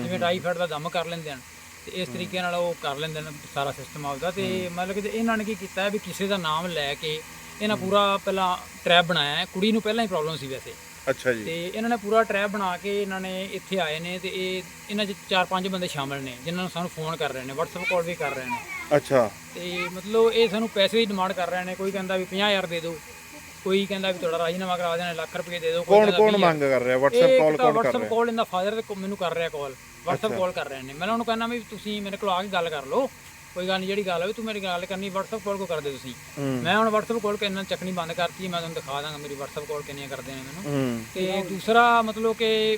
ਜਿਵੇਂ ਟਾਈਫਾਇਡ ਦਾ ਦਮ ਕਰ ਲੈਂਦੇ ਹਨ ਤੇ ਇਸ ਤਰੀਕੇ ਨਾਲ ਉਹ ਕਰ ਲੈਂਦੇ ਨੇ ਸਾਰਾ ਸਿਸਟਮ ਆਪਦਾ ਤੇ ਮਤਲਬ ਕਿ ਇਹਨਾਂ ਨੇ ਕੀ ਕੀਤਾ ਵੀ ਕਿਸੇ ਦਾ ਨਾਮ ਲੈ ਕੇ ਇਹਨਾਂ ਪੂਰਾ ਪਹਿਲਾਂ ਟ੍ਰੈਪ ਬਣਾਇਆ ਹੈ। ਕੁੜੀ ਨੂੰ ਪਹਿਲਾਂ ਹੀ ਪ੍ਰੋਬਲਮ ਸੀ ਵੈਸੇ। ਅੱਛਾ ਜੀ। ਤੇ ਇਹਨਾਂ ਨੇ ਪੂਰਾ ਟ੍ਰੈਪ ਬਣਾ ਕੇ ਇਹਨਾਂ ਨੇ ਇੱਥੇ ਆਏ ਨੇ ਤੇ ਇਹ ਇਹਨਾਂ 'ਚ ਚਾਰ ਪੰਜ ਬੰਦੇ ਸ਼ਾਮਲ ਨੇ ਜਿਨ੍ਹਾਂ ਨੂੰ ਸਾਨੂੰ ਫੋਨ ਕਰ ਰਹੇ ਨੇ WhatsApp ਕਾਲ ਵੀ ਕਰ ਰਹੇ ਨੇ। ਅੱਛਾ। ਤੇ ਮਤਲਬ ਇਹ ਸਾਨੂੰ ਪੈਸੇ ਦੀ ਡਿਮਾਂਡ ਕਰ ਰਹੇ ਨੇ ਕੋਈ ਕਹਿੰਦਾ ਵੀ 50000 ਦੇ ਦਿਓ ਕੋਈ ਕਹਿੰਦਾ ਵੀ ਤੁਹਾਡਾ ਰਾਜੀਨਾਮਾ ਕਰਾ ਦੇਣਾ ਲੱਖ ਰੁਪਏ ਦੇ ਦਿਓ ਕੌਣ ਕੌਣ 20,000 ਮੰਗ ਕਰ ਰਿਹਾ? WhatsApp ਕਾਲ ਕੌਣ ਕਰ WhatsApp ਰਿਹਾ? ਕਾਲ ਇਹਦਾ ਫਾਦਰ ਮੈਨੂੰ ਕਰ ਰਿਹਾ ਕਾਲ WhatsApp ਕਾਲ ਕਰ ਰਹੇ ਨੇ। ਮੈਂ ਉਹਨੂੰ ਕਹਿੰਦਾ ਵੀ ਤੁਸੀਂ ਮੇਰੇ ਕੋਲ ਆ ਕੇ ਗੱਲ ਕਰ ਲਓ ਕੋਈ ਗੱਲ ਨਹੀਂ ਜਿਹੜੀ ਗੱਲ ਹੋਵੇ ਤੂੰ ਮੇਰੀ ਗੱਲ ਕਰਨੀ WhatsApp ਕਾਲ ਕੋ ਕਰਦੇ ਤੁਸੀਂ। ਮੈਂ ਹੁਣ WhatsApp ਕਾਲ ਕਿੰਨਾ ਚੱਕਣੀ ਬੰਦ ਕਰਤੀ ਮੈਂ ਤੁਹਾਨੂੰ ਦਿਖਾ ਦਾਂਗਾ ਮੇਰੀ WhatsApp ਕਾਲ ਕਿੰਨੀਆਂ ਕਰਦੇ ਨੇ ਮੈਨੂੰ। ਤੇ ਦੂਸਰਾ ਮਤਲਬ ਕਿ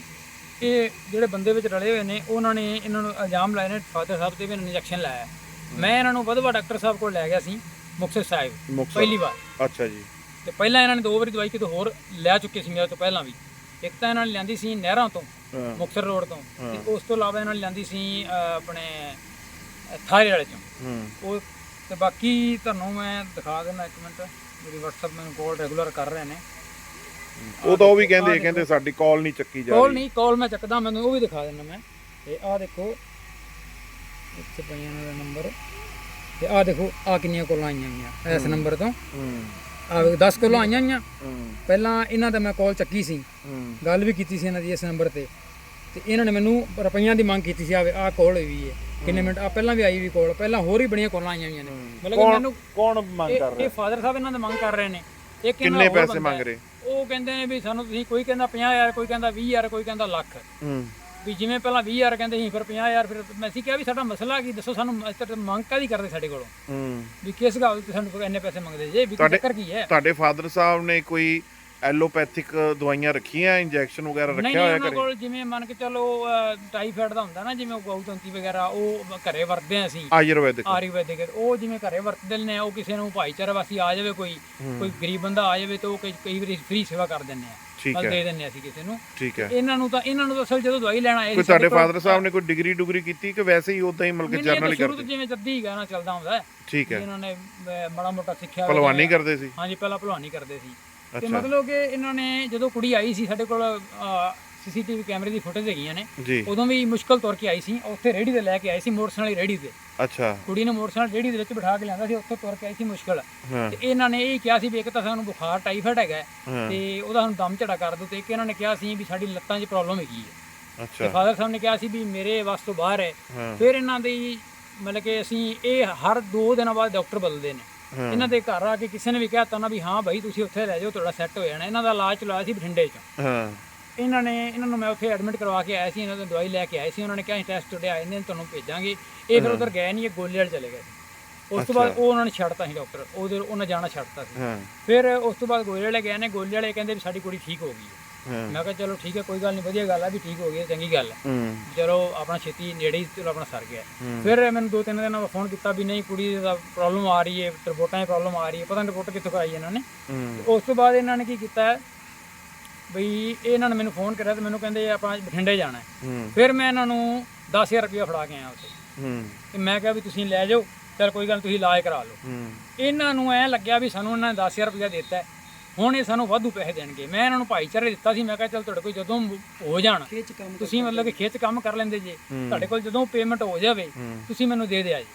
ਇਹ ਜਿਹੜੇ ਬੰਦੇ ਵਿੱਚ ਰਲੇ ਹੋਏ ਨੇ ਉਹਨਾਂ ਨੇ ਇਹਨਾਂ ਨੂੰ ਇਲਜ਼ਾਮ ਲਾਏ ਨੇ ਫਾਦਰ ਸਾਹਿਬ ਤੇ ਵੀ ਇੰਜੈਕਸ਼ਨ ਲਾਇਆ। ਮੈਂ ਇਹਨਾਂ ਨੂੰ ਵਧਵਾ ਡਾਕਟਰ ਸਾਹਿਬ ਕੋਲ ਲੈ ਗਿਆ ਸੀ ਮੁਕਤਸਰ ਸਾਹਿਬ ਪਹਿਲੀ ਵਾਰ। ਅੱਛਾ ਜੀ। ਤੇ ਪਹਿਲਾਂ ਇਹਨਾਂ ਨੇ ਦੋ ਵਾਰੀ ਦਵਾਈ ਕਿਤੋਂ ਹੋਰ ਲੈ ਚੁੱਕੇ ਸੀ ਮੇਰੇ ਤੋਂ ਪਹਿਲਾਂ ਵੀ। ਇੱਕ ਤਾਂ ਇਹਨਾਂ ਨੇ ਲਿਆਂਦੀ ਸੀ ਨਹਿਰਾਂ ਤੋਂ ਹਾਂ। ਮੁਕਤਸਰ ਰੋਡ ਤੋਂ। ਤੇ ਉਸ ਤੋਂ ਇਲਾਵਾ ਇਹਨਾਂ ਨੇ ਲਿਆਂਦੀ ਸੀ ਆਪਣੇ ਥਾਰੇ ਵਾਲੇ ਚੋਂ। ਹੂੰ। ਉਹ ਤੇ ਬਾਕੀ ਤੁਹਾਨੂੰ ਮੈਂ ਦਿਖਾ ਦਿੰਦਾ ਇੱਕ ਮਿੰਟ ਮੇਰੀ WhatsApp ਮੈਨੂੰ ਕਾਲ ਰੈਗੂਲਰ ਕਰ ਰਹੇ ਨੇ। ਉਹ ਤਾਂ ਉਹ ਵੀ ਕਹਿੰਦੇ ਕਹਿੰਦੇ ਸਾਡੀ ਕਾਲ ਨਹੀਂ ਚੱਕੀ ਜਾ ਕਾਲ ਰਹੀ। ਨਹੀਂ ਕਾਲ ਮੈਂ ਚੱਕਦਾ ਮੈਨੂੰ ਉਹ ਵੀ ਦਿਖਾ ਦਿੰਦਾ ਮੈਂ। ਤੇ ਆਹ ਦੇਖੋ ਇੱਥੇ ਪਈਆਂ ਨੇ ਨੰਬਰ ਤੇ ਆਹ ਦੇਖੋ ਆਹ ਕਿੰਨੀਆਂ ਕਾਲਾਂ ਆਈਆਂ ਹੋਈਆਂ ਇਸ ਨੰਬਰ ਤੋਂ। ਹੂੰ। ਆਹ 10 ਕਾਲਾਂ ਆਈਆਂ ਹੋਈਆਂ। ਪਹਿਲਾਂ ਇਹਨਾਂ ਦਾ ਮੈਂ ਕਾਲ ਚੱਕੀ ਸੀ। ਗੱਲ ਵੀ ਕੀਤੀ ਸੀ ਇਹਨਾਂ ਦੀ ਇਸ ਨੰਬਰ ਤੇ। ਤੇ ਇਹਨਾਂ ਨੇ ਮੈਨੂੰ ਰੁਪਈਆਂ ਦੀ ਮੰਗ ਕੀਤੀ ਸੀ ਆਹ ਕਾਲ ਵੀ ਹੈ। ਕਿੰਨੇ ਮਿੰਟ? ਆ ਪਹਿਲਾਂ ਵੀ ਆਈ ਵੀ ਕਾਲ ਪਹਿਲਾਂ ਹੋਰ ਹੀ ਬੜੀਆਂ ਕਾਲਾਂ ਆਈਆਂ ਹੋਈਆਂ ਨੇ। ਮਤਲਬ ਕਿ ਮੈਨੂੰ ਕੌਣ ਮੰਗ ਕਰ ਇਹ ਰਿਹਾ? ਇਹ ਫਾਦਰ ਸਾਹਿਬ ਇਹਨਾਂ ਦਾ ਮੰਗ ਕਰ ਰਹੇ ਨੇ। ਇਹਨਾਂ ਕਿੰਨੇ ਪੈਸੇ ਮੰਗ। ਰਹੇ? ਉਹ ਕਹਿੰਦੇ ਨੇ ਵੀ ਸਾਨੂੰ ਤੁਸੀਂ ਕੋਈ ਕਹਿੰਦਾ 50000 ਕੋਈ ਕਹਿੰਦਾ 20000 ਕੋਈ ਕਹਿੰਦਾ ਲੱਖ। ਹੂੰ। ਵੀ ਜਿਵੇਂ ਪਹਿਲਾਂ 20000 ਕਹਿੰਦੇ ਸੀ ਫਿਰ 50000 ਫਿਰ ਮੈਂ ਅਸੀਂ ਕਿਹਾ ਵੀ ਸਾਡਾ ਮਸਲਾ ਕੀ? ਦੱਸੋ ਸਾਨੂੰ ਇਸ ਤਰ੍ਹਾਂ ਮੰਗ ਕਾਦੀ ਕਰਦੇ ਸਾਡੇ ਕੋਲੋਂ? ਹੂੰ। ਵੀ ਕਿਸ ਗੱਲ ਤੇ ਸਾਨੂੰ ਇੰਨੇ ਪੈਸੇ ਮੰਗਦੇ? ਜੇ ਵੀ ਤੁਹਾਡੇ- ਚੱਕਰ ਕੀ ਹੈ? ਤੁਹਾਡੇ ਫਾਦਰ ਸਾਹਿਬ ਨੇ ਕੋਈ ਐਲੋਪੈਥਿਕ ਦਵਾਈਆਂ ਰੱਖੀਆਂ ਇੰਜੈਕਸ਼ਨ ਵਗੈਰਾ ਨਹੀਂ ਰੱਖਿਆ ਨਹੀਂ ਹੋਇਆ ਉਹਨਾਂ ਕੋਲ ਜਿਵੇਂ ਮੰਨ ਕੇ ਚਲੋ ਟਾਈਫਾਇਡ ਦਾ ਹੁੰਦਾ ਨਾ ਜਿਵੇਂ ਗਊ ਤੰਤੀ ਵਗੈਰਾ ਉਹ ਘਰੇ ਵਰਤਦੇ ਆ ਅਸੀਂ। ਆਯੁਰਵੈਦਿਕ। ਆਯੁਰਵੈਦਿਕ ਉਹ ਜਿਵੇਂ ਘਰੇ ਵਰਤਦੇ ਨੇ ਉਹ ਕਿਸੇ ਨੂੰ ਭਾਈਚਾਰਾ ਵਾਸੀ ਆ ਜਾਵੇ ਕੋਈ ਕੋਈ ਗਰੀਬ ਬੰਦਾ ਆ ਜਾਵੇ ਤਾਂ ਉਹ ਕਈ ਕਈ ਵਾਰੀ ਫ੍ਰੀ ਸੇਵਾ ਕਰ ਦਿੰਦੇ ਆ। ਠੀਕ ਬਸ ਹੈ। ਦੇ ਦਿੰਦੇ ਆ ਅਸੀਂ ਕਿਸੇ ਨੂੰ। ਠੀਕ ਹੈ। ਇਹਨਾਂ ਨੂੰ ਤਾਂ ਇਹਨਾਂ ਨੂੰ ਤਾਂ ਅਸਲ ਜਦੋਂ ਦਵਾਈ ਲੈਣ ਆਏ ਕੋਈ ਸੀ ਤੁਹਾਡੇ ਕੋਲ- ਫਾਦਰ ਸਾਹਿਬ ਨੇ ਕੋਈ ਡਿਗਰੀ ਡੁਗਰੀ ਕੀਤੀ ਕਿ ਵੈਸੇ ਹੀ ਉਦਾਂ ਹੀ ਮਤਲਬ ਕਿ ਨਹੀਂ, ਨਹੀਂ, ਇਹ ਤਾਂ ਜਰਨਲ ਹੀ ਸ਼ੁਰੂ ਤੋਂ ਕਰਦੇ ਜਿਵੇਂ ਜੱਦੀ ਹੀਗਾ ਨਾ ਚੱਲਦਾ ਹੁੰਦਾ। ਹੈ ਠੀਕ ਹੈ। ਇਹਨਾਂ ਨੇ ਅਹ, ਮਾੜਾ ਮੋਟਾ ਸਿੱਖਿਆ ਹੋਇਆ ਕਰਦੇ ਸੀ। ਹਾਂਜੀ ਪਹਿਲਾਂ ਭਲਵਾਨੀ ਕਰਦੇ ਸੀ। ਤੇ ਮਤਲਬ ਕਿ ਇਹਨਾਂ ਨੇ ਜਦੋਂ ਕੁੜੀ ਆਈ ਸੀ ਸਾਡੇ ਕੋਲ ਸੀਸੀਟੀਵੀ ਕੈਮਰੇ ਦੀ ਫੁਟੇਜ ਹੈਗੀਆਂ ਨੇ। ਉਦੋਂ ਵੀ ਮੁਸ਼ਕਲ ਤੌਰ ਕੇ ਆਈ ਸੀ। ਉੱਥੇ ਰੇੜੀ ਤੇ ਲੈ ਕੇ ਆਈ ਸੀ ਮੋਟਰਸਾਈਕਲ ਵਾਲੀ ਰੇੜੀ ਤੇ। ਅੱਛਾ। ਕੁੜੀ ਨੂੰ ਮੋਟਰਸਾਈਕਲ ਰੇੜੀ ਦੇ ਵਿੱਚ ਬਿਠਾ ਕੇ ਲਿਆਂਦਾ ਸੀ ਉੱਥੇ ਤੁਰ ਕੇ ਆਈ ਸੀ ਮੁਸ਼ਕਲ। ਤੇ ਇਹਨਾਂ ਨੇ ਇਹ ਕਿਹਾ ਸੀ ਵੀ ਇੱਕ ਤਾਂ ਸਾਨੂੰ ਬੁਖਾਰ ਟਾਈਫਾਇਡ ਹੈਗਾ ਤੇ ਉਹਦਾ ਸਾਨੂੰ ਦਮ ਝੜਾ ਕਰ ਦਿਓ ਤੇ ਇੱਕ ਇਹਨਾਂ ਨੇ ਕਿਹਾ ਸੀ ਵੀ ਸਾਡੀ ਲੱਤਾਂ 'ਚ ਪ੍ਰੋਬਲਮ ਹੈਗੀ ਹੈ। ਅੱਛਾ। ਫਾਦਰ ਸਾਹਿਬ ਨੇ ਕਿਹਾ ਸੀ ਵੀ ਮੇਰੇ ਵੱਸ ਤੋਂ ਬਾਹਰ ਹੈ। ਫਿਰ ਇਹਨਾਂ ਦੀ ਮਤਲਬ ਕਿ ਅਸੀਂ ਇਹ ਹਰ 2 ਦਿਨਾਂ ਬਾਅਦ ਡਾਕਟਰ ਬਦਲਦੇ ਨੇ। ਇਹਨਾਂ ਦੇ ਘਰ ਆ ਕੇ ਕਿਸੇ ਨੇ ਵੀ ਕਿਹਾ ਤਾਂ ਨਾ ਵੀ ਹਾਂ ਭਾਈ ਤੁਸੀਂ ਉੱਥੇ ਲੈ ਜਾਓ ਤੁਹਾਡਾ ਸੈੱਟ ਹੋ ਜਾਣਾ। ਇਹਨਾਂ ਦਾ ਇਲਾਜ ਚਲਾਇਆ ਸੀ ਬਠਿੰਡੇ 'ਚ। ਹਾਂ। ਇਹਨਾਂ ਨੇ ਇਹਨਾਂ ਨੂੰ ਮੈਂ ਉੱਥੇ ਐਡਮਿਟ ਕਰਵਾ ਕੇ ਆਇਆ ਸੀ ਇਹਨਾਂ ਤੋਂ ਦਵਾਈ ਲੈ ਕੇ ਆਏ ਸੀ। ਉਹਨਾਂ ਨੇ ਕਿਹਾ ਟੈਸਟ ਤੁਹਾਡੇ ਆਏ ਨੇ ਤੁਹਾਨੂੰ ਭੇਜਾਂਗੇ। ਇਹ ਫਿਰ ਉਧਰ ਗਏ ਨਹੀਂ ਇਹ ਗੋਲੇ ਵਾਲ ਚਲੇ ਗਏ। ਉਸ ਤੋਂ ਬਾਅਦ ਉਹ ਉਹਨਾਂ ਨੇ ਛੱਡਤਾ ਸੀ ਡਾਕਟਰ ਉਹਦੇ ਉਹਨਾਂ ਜਾਣਾ ਛੱਡਤਾ ਸੀ। ਫਿਰ ਉਸ ਤੋਂ ਬਾਅਦ ਗੋਲੇ ਵਾਲੇ ਗਏ ਨੇ ਗੋਲੇ ਵਾਲੇ ਕਹਿੰਦੇ ਵੀ ਸਾਡੀ ਕੁੜੀ ਠੀਕ ਹੋ ਗਈ ਹਾਂ। ਮੈਂ ਕਿਹਾ ਚਲੋ ਠੀਕ ਹੈ ਕੋਈ ਗੱਲ ਨਹੀਂ ਵਧੀਆ ਗੱਲ ਹੈ ਵੀ ਠੀਕ ਹੋ ਹੈ, ਚੰਗੀ ਗੱਲ ਹੈ ਹੂੰ। ਚਲੋ ਆਪਣਾ ਛੇਤੀ ਨੇੜੇ ਹੀ ਚਲੋ ਆਪਣਾ ਸਰ ਗਿਆ। ਫਿਰ ਮੈਨੂੰ ਦੋ ਤਿੰਨ ਦਿਨਾਂ ਬਾਅਦ ਫੋਨ ਕੀਤਾ ਵੀ ਨਹੀਂ ਕੁੜੀ ਦਾ ਪ੍ਰੋਬਲਮ ਆ ਰਹੀ ਹੈ ਰਿਪੋਰਟਾਂ ਦੀ ਪ੍ਰੋਬਲਮ ਆ ਰਹੀ ਹੈ ਪਤਾ ਨਹੀਂ ਰਿਪੋਰਟ ਕਿੱਥੋਂ ਕਰਾਈ ਇਹਨਾਂ ਨੇ। ਉਸ ਤੋਂ ਬਾਅਦ ਇਹਨਾਂ ਨੇ ਕੀ ਕੀਤਾ ਬਈ ਇਹਨਾਂ ਨੇ ਮੈਨੂੰ ਫੋਨ ਕਰਿਆ ਤੇ ਮੈਨੂੰ ਕਹਿੰਦੇ ਆਪਾਂ ਬਠਿੰਡੇ ਜਾਣਾ ਹੈ। ਫਿਰ ਮੈਂ ਇਹਨਾਂ ਨੂੰ 10000 ਰੁਪਇਆ ਫੜਾ ਕੇ ਆਇਆ ਉੱਥੇ। ਤੇ ਮੈਂ ਕਿਹਾ ਵੀ ਤੁਸੀਂ ਲੈ ਜਾਓ ਚਲ ਕੋਈ ਗੱਲ ਤੁਸੀਂ ਇਲਾਜ ਕਰਾ ਲਓ। ਇਹਨਾਂ ਨੂੰ ਐ ਲੱਗਿਆ ਵੀ ਸਾਨੂੰ ਇਹਨਾਂ ਨੇ 10000 ਰੁਪਇਆ ਦਿੱਤਾ। ਹੁਣ ਇਹ ਸਾਨੂੰ ਵਾਧੂ ਪੈਸੇ ਦੇਣਗੇ। ਮੈਂ ਇਹਨਾਂ ਨੂੰ ਭਾਈਚਾਰੇ ਦਿੱਤਾ ਸੀ ਮੈਂ ਕਿਹਾ ਚਲ ਤੁਹਾਡੇ ਕੋਲ ਜਦੋਂ ਹੋ ਜਾਣ ਤੁਸੀਂ ਮਤਲਬ ਕਿ ਖੇਚ ਕੰਮ ਕਰ ਲੈਂਦੇ ਜੇ ਤੁਹਾਡੇ ਕੋਲ ਜਦੋਂ ਪੇਮੈਂਟ ਹੋ ਜਾਵੇ ਤੁਸੀਂ ਮੈਨੂੰ ਦੇ ਦਿਆ ਜੀ।